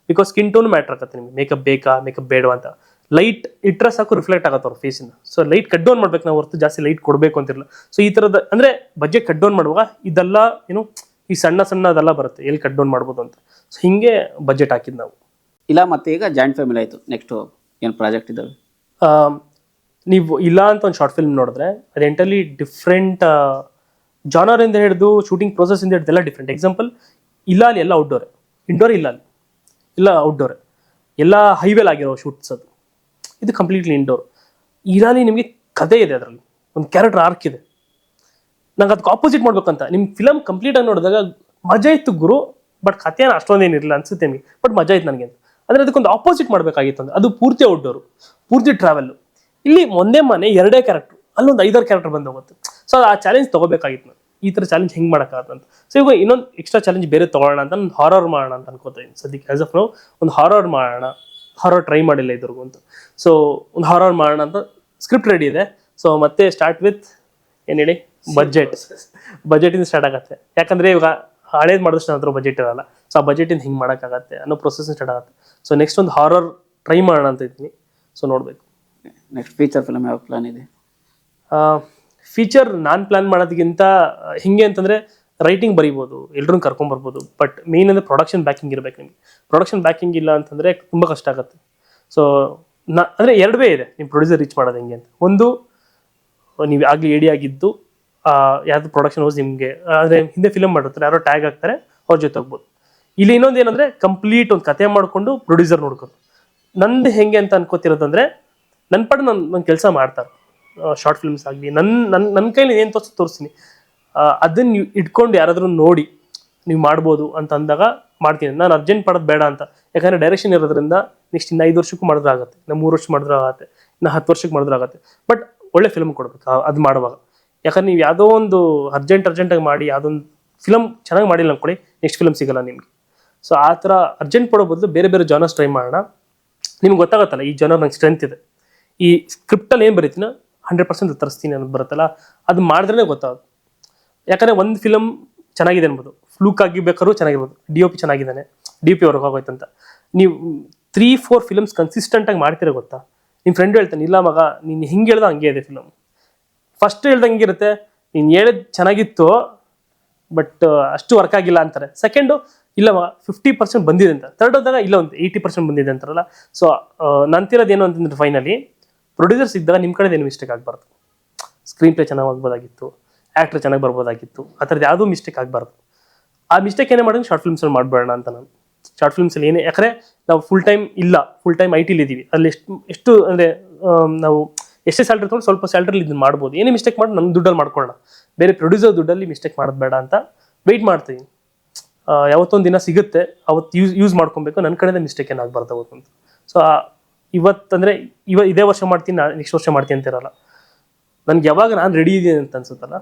ಬಿಕಾಸ್ ಸ್ಕಿನ್ ಟೋನ್ ಮ್ಯಾಟ್ರ್ ಆಗುತ್ತೆ ನಿಮಗೆ. ಮೇಕಪ್ ಬೇಕಾ ಮೇಕಪ್ ಬೇಡವಾ ಅಂತ. ಲೈಟ್ ಇಟ್ಟರೆ ಸಾಕು ರಿಫ್ಲೆಕ್ಟ್ ಆಗುತ್ತೆ ಅವ್ರ ಫೇಸಿನ ಸೊ ಲೈಟ್ ಕಟ್ ಡೌನ್ ಮಾಡ್ಬೇಕು ನಾವು ಹೊರತು ಜಾಸ್ತಿ ಲೈಟ್ ಕೊಡಬೇಕು ಅಂತಿರಲ್ಲ ಸೊ ಈ ಥರದ ಅಂದರೆ ಬಜೆಟ್ ಕಟ್ ಡೌನ್ ಮಾಡುವಾಗ ಇದೆಲ್ಲ ಏನು ಈ ಸಣ್ಣ ಸಣ್ಣ ಅದೆಲ್ಲ ಬರುತ್ತೆ ಎಲ್ಲಿ ಕಟ್ ಡೌನ್ ಮಾಡ್ಬೋದು ಅಂತ. ಸೊ ಹಿಂಗೆ ಬಜೆಟ್ ಹಾಕಿದ್ದು ನಾವು. ಇಲ್ಲ ಮತ್ತೆ ಈಗ ಜಾಯಿಂಟ್ ಫ್ಯಾಮಿಲಿ ಆಯಿತು ನೆಕ್ಸ್ಟ್ ಏನು ಪ್ರಾಜೆಕ್ಟ್ ಇದ್ದಾವೆ ನೀವು ಇಲ್ಲ ಅಂತ ಒಂದು ಶಾರ್ಟ್ ಫಿಲ್ಮ್ ನೋಡಿದ್ರೆ ಅದು ಎಂಟಲಿ ಡಿಫ್ರೆಂಟ್ ಜಾನರಿಂದ ಹಿಡಿದು ಶೂಟಿಂಗ್ ಇಂದ ಹಿಡಿದು ಎಲ್ಲ ಡಿಫ್ರೆಂಟ್ ಎಕ್ಸಾಂಪಲ್ ಇಲ್ಲ ಅಲ್ಲಿ ಎಲ್ಲ ಔಟ್ಡೋರ್ ಇಂಡೋರ್ ಇಲ್ಲ ಅಲ್ಲಿ. ಇಲ್ಲ ಔಟ್ಡೋರ್ ಎಲ್ಲ ಹೈವೇಲ್ ಆಗಿರೋ ಶೂಟ್ಸ್ ಅದು. ಇದು ಕಂಪ್ಲೀಟ್ಲಿ ಇಂಡೋರ್ ಇರಾಲಿ ನಿಮಗೆ ಕಥೆ ಇದೆ ಅದರಲ್ಲಿ. ಒಂದು ಕ್ಯಾರೆಕ್ಟರ್ ಆರ್ಕ್ ಇದೆ. ನಂಗೆ ಅದಕ್ಕೆ ಆಪೋಸಿಟ್ ಮಾಡ್ಬೇಕಂತ. ನಿಮ್ಮ ಫಿಲಮ್ ಕಂಪ್ಲೀಟ್ ಆಗಿ ನೋಡಿದಾಗ ಮಜಾ ಇತ್ತು ಗುರು ಬಟ್ ಕಥೆ ಅಷ್ಟೊಂದೇನಿರಲಿಲ್ಲ ಅನ್ಸುತ್ತೆ ನಿಮಗೆ. ಬಟ್ ಮಜಾ ಇತ್ತು ನನಗೆ ಅಂದರೆ ಅದಕ್ಕೊಂದು ಆಪೋಸಿಟ್ ಮಾಡಬೇಕಾಗಿತ್ತು ಅಂದ್ರೆ ಅದು ಪೂರ್ತಿ ಔಟ್ಡೋರು ಪೂರ್ತಿ ಟ್ರಾವೆಲ್ ಇಲ್ಲಿ ಒಂದೇ ಮನೆ, ಎರಡೇ ಕ್ಯಾರೆಕ್ಟರ್ ಅಲ್ಲೊಂದು ಐದಾರು ಕ್ಯಾರೆಕ್ಟರ್ ಬಂದು ಹೋಗುತ್ತೆ. ಸೊ ಆ ಚಾಲೆಂಜ್ ತಗೋಬೇಕಾಗಿತ್ತು ನಾನು ಈ ಥರ ಚಾಲೆಂಜ್ ಹೆಂಗೆ ಅಂತ. ಸೊ ಇವಾಗ ಇನ್ನೊಂದು ಎಕ್ಸ್ಟ್ರಾ ಚಾಲೆಂಜ್ ಬೇರೆ ತೊಗೊಳ್ಳೋಣ ಅಂತ ನಾನು ಹಾರರ್ ಮಾಡೋಣ ಅಂತ ಅನ್ಕೋತಾ ಇದ್ದೀನಿ ಸದ್ಯಕ್ಕೆ. ಆಸ್ ಆಫ್ ನಾವು ಒಂದು ಹಾರರ್ ಮಾಡೋಣ. ಹಾರರ್ ಟ್ರೈ ಮಾಡಿಲ್ಲ ಇದ್ರಿಗೂ ಅಂತ. ಸೊ ಒಂದು ಹಾರರ್ ಮಾಡೋಣ ಅಂತ ಸ್ಕ್ರಿಪ್ಟ್ ರೆಡಿ ಇದೆ. ಸೊ ಮತ್ತೆ ಸ್ಟಾರ್ಟ್ ವಿತ್ ಏನು ಹೇಳಿ? ಬಜೆಟ್ ಬಜೆಟಿಂದ ಸ್ಟಾರ್ಟ್ ಆಗುತ್ತೆ. ಯಾಕಂದ್ರೆ ಇವಾಗ ಹಳೇದು ಮಾಡಿದಷ್ಟು ನನ್ನ ಹತ್ರ ಬಜೆಟ್ ಇರಲ್ಲ. ಸೊ ಆ ಬಜೆಟಿಂದ ಹಿಂಗೆ ಮಾಡೋಕ್ಕಾಗತ್ತೆ ಅನ್ನೋ ಪ್ರೊಸೆಸ್ ಸ್ಟಾರ್ಟ್ ಆಗುತ್ತೆ. ಸೊ ನೆಕ್ಸ್ಟ್ ಒಂದು ಹಾರರ್ ಟ್ರೈ ಮಾಡೋಣ ಅಂತ ಇದ್ದೀನಿ. ಸೊ ನೋಡಬೇಕು. ನೆಕ್ಸ್ಟ್ ಫೀಚರ್ ಫಿಲಮ್ ಯಾವ ಪ್ಲಾನ್ ಇದೆ? ಫೀಚರ್ ನಾನು ಪ್ಲಾನ್ ಮಾಡೋದಕ್ಕಿಂತ ಹಿಂಗೆ ಅಂತಂದರೆ ರೈಟಿಂಗ್ ಬರಿಬೋದು ಎಲ್ರನ್ನೂ ಕರ್ಕೊಂಬರ್ಬೋದು ಬಟ್ ಮೇನ್ ಅಂದರೆ ಪ್ರೊಡಕ್ಷನ್ ಬ್ಯಾಕಿಂಗ್ ಇರಬೇಕು ನಿಮಗೆ. ಪ್ರೊಡಕ್ಷನ್ ಬ್ಯಾಕಿಂಗ್ ಇಲ್ಲ ಅಂತಂದರೆ ತುಂಬ ಕಷ್ಟ ಆಗುತ್ತೆ. ಸೊ ನಾ ಅಂದರೆ ಎರಡು ವೇ ಇದೆ. ನಿಮ್ಮ ಪ್ರೊಡ್ಯೂಸರ್ ರೀಚ್ ಮಾಡೋದು ಹೆಂಗೆ ಅಂತ. ಒಂದು ನೀವು ಆಗಲಿ ಏಡಿ ಆಗಿದ್ದು ಯಾವುದು ಪ್ರೊಡಕ್ಷನ್ ಹೌಸ್ ನಿಮಗೆ, ಅಂದರೆ ಹಿಂದೆ ಫಿಲಮ್ ಮಾಡಿರ್ತಾರೆ, ಯಾರೋ ಟ್ಯಾಗ್ ಹಾಕ್ತಾರೆ, ಅವ್ರ ಜೊತೆ ಹೋಗ್ಬೋದು. ಇಲ್ಲಿ ಇನ್ನೊಂದು ಏನಂದ್ರೆ ಕಂಪ್ಲೀಟ್ ಒಂದು ಕತೆ ಮಾಡಿಕೊಂಡು ಪ್ರೊಡ್ಯೂಸರ್ ನೋಡ್ಕೊಂಡು. ನಂದು ಹೆಂಗೆ ಅಂತ ಅನ್ಕೋತಿರೋದಂದ್ರೆ ನನ್ನ ಪಡೆ ನಾನು ನನ್ನ ಕೆಲಸ ಮಾಡ್ತಾರೆ. ಶಾರ್ಟ್ ಫಿಲ್ಮ್ಸ್ ಆಗಲಿ ನನ್ನ ನನ್ನ ನನ್ನ ಕೈಲಿ ಏನು ತೋರಿಸಿ, ತೋರಿಸ್ತೀನಿ. ಅದನ್ನ ಇಟ್ಕೊಂಡು ಯಾರಾದರೂ ನೋಡಿ, ನೀವು ಮಾಡ್ಬೋದು ಅಂತ ಅಂದಾಗ ಮಾಡ್ತೀನಿ. ನಾನು ಅರ್ಜೆಂಟ್ ಮಾಡೋದು ಬೇಡ ಅಂತ. ಯಾಕಂದರೆ ಡೈರೆಕ್ಷನ್ ಇರೋದ್ರಿಂದ ನೆಕ್ಸ್ಟ್ ಇನ್ನು ಐದು ವರ್ಷಕ್ಕೂ ಮಾಡಿದ್ರೆ ಆಗುತ್ತೆ. ಇನ್ನು ಮೂರು ವರ್ಷ ಮಾಡಿದ್ರೆ ಆಗುತ್ತೆ. ಇನ್ನು ಹತ್ತು ವರ್ಷಕ್ಕೆ ಮಾಡಿದ್ರೆ ಆಗುತ್ತೆ. ಬಟ್ ಒಳ್ಳೆ ಫಿಲ್ಮ್ ಕೊಡ್ಬೇಕು ಅದು ಮಾಡುವಾಗ. ಯಾಕಂದ್ರೆ ನೀವು ಯಾವುದೋ ಒಂದು ಅರ್ಜೆಂಟ್ ಅರ್ಜೆಂಟಾಗಿ ಮಾಡಿ, ಯಾವುದೊಂದು ಫಿಲಮ್ ಚೆನ್ನಾಗಿ ಮಾಡಿಲ್ಲ ಅಂದ್ಕೊಳ್ಳಿ ನೆಕ್ಸ್ಟ್ ಫಿಲಮ್ ಸಿಗಲ್ಲ ನಿಮಗೆ. ಸೊ ಆ ಥರ ಅರ್ಜೆಂಟ್ ಪಡೋ ಬದಲು ಬೇರೆ ಬೇರೆ ಜಾನರ್ಸ್ ಟ್ರೈ ಮಾಡೋಣ. ನಿಮ್ಗೆ ಗೊತ್ತಾಗತ್ತಲ್ಲ, ಈ ಜನರ್ ನಂಗೆ ಸ್ಟ್ರೆಂತ್ ಇದೆ. ಈ ಸ್ಕ್ರಿಪ್ಟಲ್ಲಿ ಏನು ಬರೀತೀನ ಹಂಡ್ರೆಡ್ ಪರ್ಸೆಂಟ್ ತರಿಸ್ತೀನಿ ಅನ್ನೋದು ಬರುತ್ತಲ್ಲ, ಅದು ಮಾಡಿದ್ರೆ ಗೊತ್ತಾಗುತ್ತೆ. ಯಾಕಂದರೆ ಒಂದು ಫಿಲಮ್ ಚೆನ್ನಾಗಿದೆ ಅನ್ಬೋದು. ಫ್ಲೂಕ್ ಆಗಿ ಬೇಕಾದ್ರೂ ಚೆನ್ನಾಗಿರ್ಬೋದು. ಡಿ ಒ ಪಿ ಚೆನ್ನಾಗಿದ್ದಾನೆ. ಡಿ ಪಿ ಅವ್ರಿಗೆ ಆಗೋಯ್ತು ಅಂತ. ನೀವು ತ್ರೀ ಫೋರ್ ಫಿಲಮ್ಸ್ ಕನ್ಸಿಸ್ಟೆಂಟಾಗಿ ಮಾಡ್ತೀರ ಗೊತ್ತಾ? ನಿಮ್ಮ ಫ್ರೆಂಡ್ ಹೇಳ್ತಾನೆ, ಇಲ್ಲ ಮಗ, ನೀನು ಹಿಂಗೆ ಹೇಳ್ದೆ ಹಂಗೆ ಇದೆ ಫಿಲಮ್ ಫಸ್ಟ್ ಹೇಳ್ದಂಗೆ ಇರುತ್ತೆ. ನೀನು ಹೇಳಿದ್ ಚೆನ್ನಾಗಿತ್ತು ಬಟ್ ಅಷ್ಟು ವರ್ಕ್ ಆಗಿಲ್ಲ ಅಂತಾರೆ. ಸೆಕೆಂಡು ಇಲ್ಲ ಫಿಫ್ಟಿ ಪರ್ಸೆಂಟ್ ಬಂದಿದೆ ಅಂತ. ಥರ್ಡ್ ಹೋದಾಗ ಇಲ್ಲ ಒಂದು ಏಯ್ಟಿ ಪರ್ಸೆಂಟ್ ಬಂದಿದೆ ಅಂತಾರಲ್ಲ. ಸೊ ನಂತಿರೋದು ಏನು ಅಂತಂದ್ರೆ ಫೈನಲಿ ಪ್ರೊಡ್ಯೂಸರ್ಸ್ ಇದ್ದಾಗ ನಿಮ್ಮ ಕಡೆ ಏನು ಮಿಸ್ಟೇಕ್ ಆಗಬಾರ್ದು. ಸ್ಕ್ರೀನ್ ಪ್ಲೇ ಚೆನ್ನಾಗಿ ಆಗ್ಬೋದಾಗಿತ್ತು ಆ್ಯಕ್ಟ್ರ್ ಚೆನ್ನಾಗಿ ಬರ್ಬೋದಾಗಿತ್ತು, ಆ ಥರದ್ದು ಯಾವುದೂ ಮಿಸ್ಟೇಕ್ ಆಗಬಾರ್ದು. ಆ ಮಿಸ್ಟೇಕ್ ಏನೇ ಮಾಡಿದ್ರೆ ಶಾರ್ಟ್ ಫಿಲ್ಮ್ಸಲ್ಲಿ ಮಾಡಬೇಡ ಅಂತ ನಾನು. ಶಾರ್ಟ್ ಫಿಲ್ಮ್ಸಲ್ಲಿ ಏನೇ, ಯಾಕಂದರೆ ನಾವು ಫುಲ್ ಟೈಮ್ ಇಲ್ಲ ಫುಲ್ ಟೈಮ್ ಐ ಟಿಲಿ ಇದ್ದೀವಿ ಅಲ್ಲಿ ಎಷ್ಟು ಎಷ್ಟು ಅಂದರೆ ನಾವು ಎಷ್ಟೇ ಸ್ಯಾಲ್ರಿ ತೊಗೊಂಡು ಸ್ವಲ್ಪ ಸ್ಯಾಲ್ರಿಲಿ ಇದನ್ನ ಮಾಡ್ಬೋದು. ಏನೇ ಮಿಸ್ಟೇಕ್ ಮಾಡಿ ನಮ್ಮ ದುಡ್ಡಲ್ಲಿ ಮಾಡ್ಕೊಳ್ಳೋಣ. ಬೇರೆ ಪ್ರೊಡ್ಯೂಸರ್ ದುಡ್ಡಲ್ಲಿ ಮಿಸ್ಟೇಕ್ ಮಾಡೋದು ಬೇಡ ಅಂತ ವೆಯ್ಟ್ ಮಾಡ್ತೀನಿ. ಯಾವತ್ತೊಂದು ದಿನ ಸಿಗುತ್ತೆ, ಅವತ್ತು ಯೂಸ್ ಯೂಸ್ ಮಾಡ್ಕೊಬೇಕು. ನನ್ನ ಕಡೆಯಿಂದ ಮಿಸ್ಟೇಕ್ ಏನಾಗಬಾರ್ದು ಅವತ್ತು ಅಂತ. ಸೊ ಇವತ್ತಂದರೆ ಇವ, ಇದೇ ವರ್ಷ ಮಾಡ್ತೀನಿ ನೆಕ್ಸ್ಟ್ ವರ್ಷ ಮಾಡ್ತೀನಿ ಅಂತಿರಲ್ಲ. ನನಗೆ ಯಾವಾಗ ನಾನು ರೆಡಿ ಇದ್ದೀನಿ ಅಂತ ಅನ್ಸುತ್ತಲ್ಲ,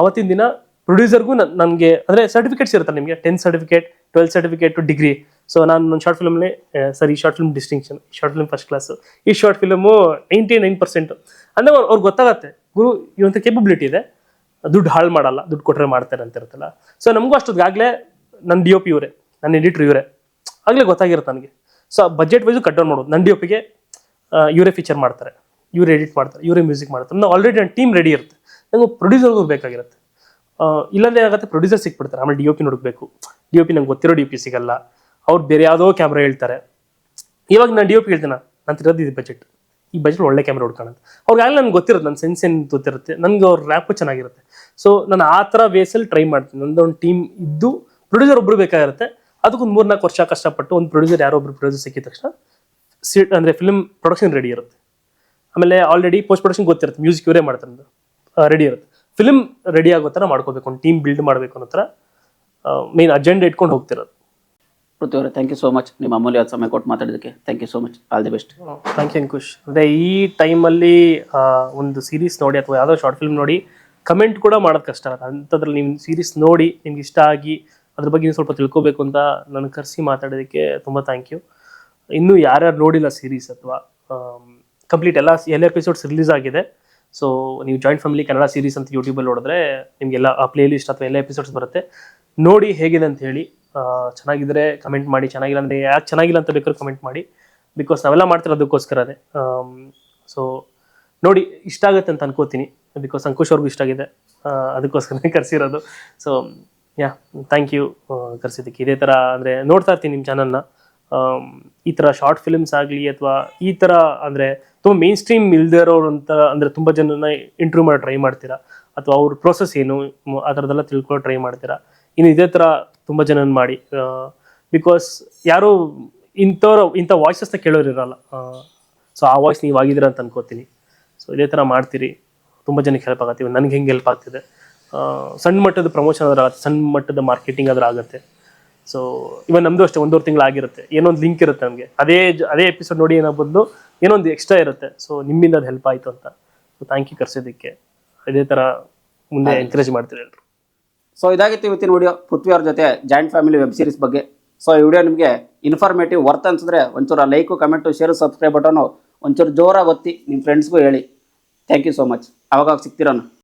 ಅವತ್ತಿನ ದಿನ ಪ್ರೊಡ್ಯೂಸರ್ಗೂ ನನಗೆ, ಅಂದರೆ ಸರ್ಟಿಫಿಕೇಟ್ಸ್ ಇರುತ್ತೆ ನಿಮಗೆ tenth certificate twelfth certificate to degree so ನಾನು ನನ್ನ ಶಾರ್ಟ್ ಫಿಲ್ಮಲ್ಲಿ ಸರಿ short film distinction short film first class ಈ short film ninety nine percent ಅಂದರೆ ಅವ್ರಿಗೆ ಗೊತ್ತಾಗತ್ತೆ, ಗುರು, ಇವಂತ ಕೇಪಬಿಲಿಟಿ ಇದೆ, ದುಡ್ಡು ಹಾಳು ಮಾಡಲ್ಲ, ದುಡ್ಡು ಕೊಟ್ಟರೆ ಮಾಡ್ತಾರೆ ಅಂತ ಇರುತ್ತಲ್ಲ. ಸೊ ನಮಗೂ ಅಷ್ಟೊತ್ತಿಗಾಗಲೇ ನನ್ನ ಡಿ ಒ ಪಿ ಇವರೇ ನನ್ನ ಎಡಿಟ್ರ್ ಇವರೇ, ಆಗಲೇ ಗೊತ್ತಾಗಿರುತ್ತೆ ನನಗೆ. So budget wise cut down ಮಾಡೋದು. ನನ್ನ ಡಿ ಒ ಪಿಗೆ ಇವರೇ ಫೀಚರ್ ಮಾಡ್ತಾರೆ, ಇವರೇ ಎಡಿಟ್ ಮಾಡ್ತಾರೆ, ಇವರೇ ಮ್ಯೂಸಿಕ್ ಮಾಡ್ತಾರೆ. ನಾವು ಆಲ್ರೆಡಿ ನನ್ನ ಟೀಮ್ ರೆಡಿ ಇರುತ್ತೆ. ನಂಗೆ ಪ್ರೊಡ್ಯೂಸರ್ಗೂ ಬೇಕಾಗಿರುತ್ತೆ. ಇಲ್ಲಾಂದ್ರೆ ಏನಾಗುತ್ತೆ ಪ್ರೊಡ್ಯೂಸರ್ ಸಿಕ್ಬಿಡ್ತಾರೆ. ಆಮೇಲೆ ಡಿ ಒ ಪಿ ನೋಡಬೇಕು ಡಿ ಒ ಪಿ ನಂಗೆ ಗೊತ್ತಿರೋ ಡಿ ಪಿ ಸಿಗಲ್ಲ. ಅವ್ರು ಬೇರೆ ಯಾವುದೋ ಕ್ಯಾಮ್ರಾ ಹೇಳ್ತಾರೆ. ಇವಾಗ ನಾನು ಡಿ ಒ ಪಿ ಹೇಳ್ತೇನೆ, ನಾನು ತಿರೋದು ಇದು ಬಜೆಟ್ ಈ ಬಜೆಟ್ ಒಳ್ಳೆ ಕ್ಯಾಮ್ರಾ ಹುಡ್ಕೊಳ್ಳೋದು ಅವ್ರಿಗಾಗಲೇ ನನಗೆ ಗೊತ್ತಿರುತ್ತೆ ನನ್ನ ಸೆನ್ಸ್ ಏನು ಗೊತ್ತಿರುತ್ತೆ. ನನಗೆ ಅವ್ರ ರ್ಯಾಪು ಚೆನ್ನಾಗಿರುತ್ತೆ. ಸೊ ನಾನು ಆ ಥರ ವೇಸಲ್ಲಿ ಟ್ರೈ ಮಾಡ್ತೀನಿ. ನಂದೊಂದು ಟೀಮ್ ಇದ್ದು ಪ್ರೊಡ್ಯೂಸರ್ ಒಬ್ಬರು ಬೇಕಾಗಿರುತ್ತೆ. ಅದಕ್ಕೊಂದು ಮೂರು ನಾಲ್ಕು ವರ್ಷ ಕಷ್ಟಪಟ್ಟು ಒಂದು ಪ್ರೊಡ್ಯೂಸರ್ ಯಾರೋ ಒಬ್ರು ಪ್ರೊಡ್ಯೂಸರ್ ಸಿಕ್ಕಿದ ತಕ್ಷಣ ಸೀಟ್ ಅಂದರೆ ಫಿಲ್ಮ್ ಪ್ರೊಡಕ್ಷನ್ ರೆಡಿ ಇರುತ್ತೆ. ಆಮೇಲೆ ಆಲ್ರೆಡಿ ಪೋಸ್ಟ್ ಪ್ರೊಡಕ್ಷನ್ ಗೊತ್ತಿರುತ್ತೆ ಮ್ಯೂಸಿಕ್ ಇವರೇ ಮಾಡ್ತಾರೆ ರೆಡಿ ಇರುತ್ತೆ. ಫಿಲ್ಮ್ ರೆಡಿ ಆಗೋ ಥರ ಮಾಡ್ಕೋಬೇಕು ಒಂದು ಟೀಮ್ ಬಿಲ್ಡ್ ಮಾಡಬೇಕು ಅನ್ನೋ ಥರ ಮೇನ್ ಅಜೆಂಡಾ ಇಟ್ಕೊಂಡು ಹೋಗ್ತಿರೋದು. ಪೃಥ್ವಿ ಅವರೇ ಥ್ಯಾಂಕ್ ಯು ಸೋ ಮಚ್ ನಿಮ್ಮ ಅಮೂಲ್ಯವಾದ ಸಮಯ ಕೊಟ್ಟು ಮಾತಾಡೋದಕ್ಕೆ thank you so much all the best thank you Ankush. ಅದೇ ಈ ಟೈಮಲ್ಲಿ ಒಂದು ಸೀರೀಸ್ ನೋಡಿ ಅಥವಾ ಯಾವುದೋ ಶಾರ್ಟ್ ಫಿಲ್ಮ್ ನೋಡಿ ಕಮೆಂಟ್ ಕೂಡ ಮಾಡೋದು ಕಷ್ಟ. ಆಗುತ್ತೆ ಅಂಥದ್ರಲ್ಲಿ ನೀವು ಸೀರೀಸ್ ನೋಡಿ ನಿಮ್ಗೆ ಇಷ್ಟ ಆಗಿ ಅದ್ರ ಬಗ್ಗೆ ನೀವು ಸ್ವಲ್ಪ ತಿಳ್ಕೊಬೇಕು ಅಂತ ನಾನು ಕರೆಸಿ ಮಾತಾಡೋದಕ್ಕೆ ತುಂಬ ಥ್ಯಾಂಕ್ ಯು ಇನ್ನೂ ಯಾರ್ಯಾರು ನೋಡಿಲ್ಲ ಸೀರೀಸ್ ಅಥವಾ ಕಂಪ್ಲೀಟ್ ಎಲ್ಲ ಎಲ್ಲ ಎಪಿಸೋಡ್ಸ್ ರಿಲೀಸ್ ಆಗಿದೆ. ಸೊ ನೀವು ಜಾಯಿಂಟ್ ಫ್ಯಾಮಿಲಿ ಕನ್ನಡ ಸೀರೀಸ್ ಅಂತ ಯೂಟ್ಯೂಬಲ್ಲಿ ನೋಡಿದ್ರೆ ನಿಮಗೆಲ್ಲ, ಆ ಪ್ಲೇ ಲಿಸ್ಟ್ ಅಥವಾ ಎಲ್ಲ ಎಪಿಸೋಡ್ಸ್ ಬರುತ್ತೆ. ನೋಡಿ ಹೇಗಿದೆ ಅಂತ ಹೇಳಿ ಚೆನ್ನಾಗಿದ್ರೆ ಕಮೆಂಟ್ ಮಾಡಿ, ಚೆನ್ನಾಗಿಲ್ಲ ಅಂದರೆ ಯಾಕೆ ಚೆನ್ನಾಗಿಲ್ಲ ಅಂತ ಬೇಕಾದ್ರೂ ಕಮೆಂಟ್ ಮಾಡಿ. ಬಿಕಾಸ್ ನಾವೆಲ್ಲ ಮಾಡ್ತಿರೋದಕ್ಕೋಸ್ಕರನೇ ಸೊ ನೋಡಿ ಇಷ್ಟ ಆಗುತ್ತೆ ಅಂತ ಅನ್ಕೋತೀನಿ. ಬಿಕಾಸ್ ಅಂಕುಶ್ ಅವ್ರಿಗೂ ಇಷ್ಟ ಆಗಿದೆ. ಅದಕ್ಕೋಸ್ಕರನೇ ಕರೆಸಿರೋದು. ಸೊ ಯಾ ಥ್ಯಾಂಕ್ ಯು ಕರೆಸಿದ್ದಕ್ಕೆ. ಇದೇ ಥರ ಅಂದರೆ ನೋಡ್ತಾ ಇರ್ತೀನಿ ನಿಮ್ಮ ಚಾನಲ್ನ ಈ ಥರ ಶಾರ್ಟ್ ಫಿಲ್ಮ್ಸ್ ಆಗಲಿ ಅಥವಾ ಈ ಥರ ಅಂದರೆ ತುಂಬ ಮೇನ್ ಸ್ಟ್ರೀಮ್ ಇಲ್ದೇ ಇರೋರು ಅಂತ ಅಂದರೆ ತುಂಬ ಜನನ ಇಂಟ್ರ್ಯೂ ಮಾಡೋ ಟ್ರೈ ಮಾಡ್ತೀರಾ? ಅಥವಾ ಅವ್ರ ಪ್ರೋಸೆಸ್ ಏನು? ಆ ಥರದ್ದೆಲ್ಲ ತಿಳ್ಕೊಳ್ಳೋ ಟ್ರೈ ಮಾಡ್ತೀರಾ? ಇನ್ನು ಇದೇ ಥರ ತುಂಬ ಜನನ ಮಾಡಿ ಬಿಕಾಸ್ ಯಾರು ಇಂಥವ್ರು, ಇಂಥ ವಾಯ್ಸಸ್ನ ಕೇಳೋರು ಇರಲ್ಲ. ಸೊ ಆ ವಾಯ್ಸ್ ನೀವು ಆಗಿದ್ದೀರ ಅಂತ ಅನ್ಕೋತೀನಿ. ಸೊ ಇದೇ ಥರ ಮಾಡ್ತೀರಿ. ತುಂಬ ಜನಕ್ಕೆ ಹೆಲ್ಪ್ ಆಗತ್ತೆ. ನನಗೆ ಹೆಂಗೆ ಹೆಲ್ಪ್ ಆಗ್ತಿದೆ. ಸಣ್ಣ ಮಟ್ಟದ ಪ್ರಮೋಷನ್ ಆದ್ರೆ ಸಣ್ಣ ಮಟ್ಟದ ಮಾರ್ಕೆಟಿಂಗ್ ಆದ್ರೆ ಆಗುತ್ತೆ. ಸೊ ಇವನ್ ನಮ್ದು ಅಷ್ಟೇ ಒಂದೂವರೆ ತಿಂಗಳು ಆಗಿರುತ್ತೆ. ಏನೊಂದು ಲಿಂಕ್ ಇರುತ್ತೆ ನಮಗೆ. ಅದೇ ಅದೇ ಎಪಿಸೋಡ್ ನೋಡಿ ಏನೋ ಬಂದು ಏನೊಂದು ಎಕ್ಸ್ಟ್ರಾ ಇರುತ್ತೆ. ಸೊ ನಿಮ್ಮಿಂದ ಅದು ಹೆಲ್ಪ್ ಆಯಿತು ಅಂತ. ಸೊ ಥ್ಯಾಂಕ್ ಯು ಕರ್ಸಿದ್ದಕ್ಕೆ. ಇದೇ ಥರ ಮುಂದೆ ಎನ್ಕರೇಜ್ ಮಾಡ್ತೀರಿ ಎಲ್ಲರು ಸೊ ಇದಾಗಿತ್ತು ಇವತ್ತಿನ ವಿಡಿಯೋ ಪೃಥ್ವಿ ಅವ್ರ ಜೊತೆ ಜಾಯಿಂಟ್ ಫ್ಯಾಮಿಲಿ ವೆಬ್ ಸೀರೀಸ್ ಬಗ್ಗೆ. ಸೊ ಈ ವಿಡಿಯೋ ನಿಮಗೆ ಇನ್ಫಾರ್ಮೇಟಿವ್ ವರ್ತ್ ಅನ್ಸಿದ್ರೆ ಒಂಚೂರು like comment share subscribe button ಒಂಚೂರು ಜೋರಾಗಿ ಒತ್ತಿ ನಿಮ್ಮ ಫ್ರೆಂಡ್ಸ್ಗೂ ಹೇಳಿ. ಥ್ಯಾಂಕ್ ಯು ಸೋ ಮಚ್ ಅವಾಗ ಸಿಗ್ತಿರೋನು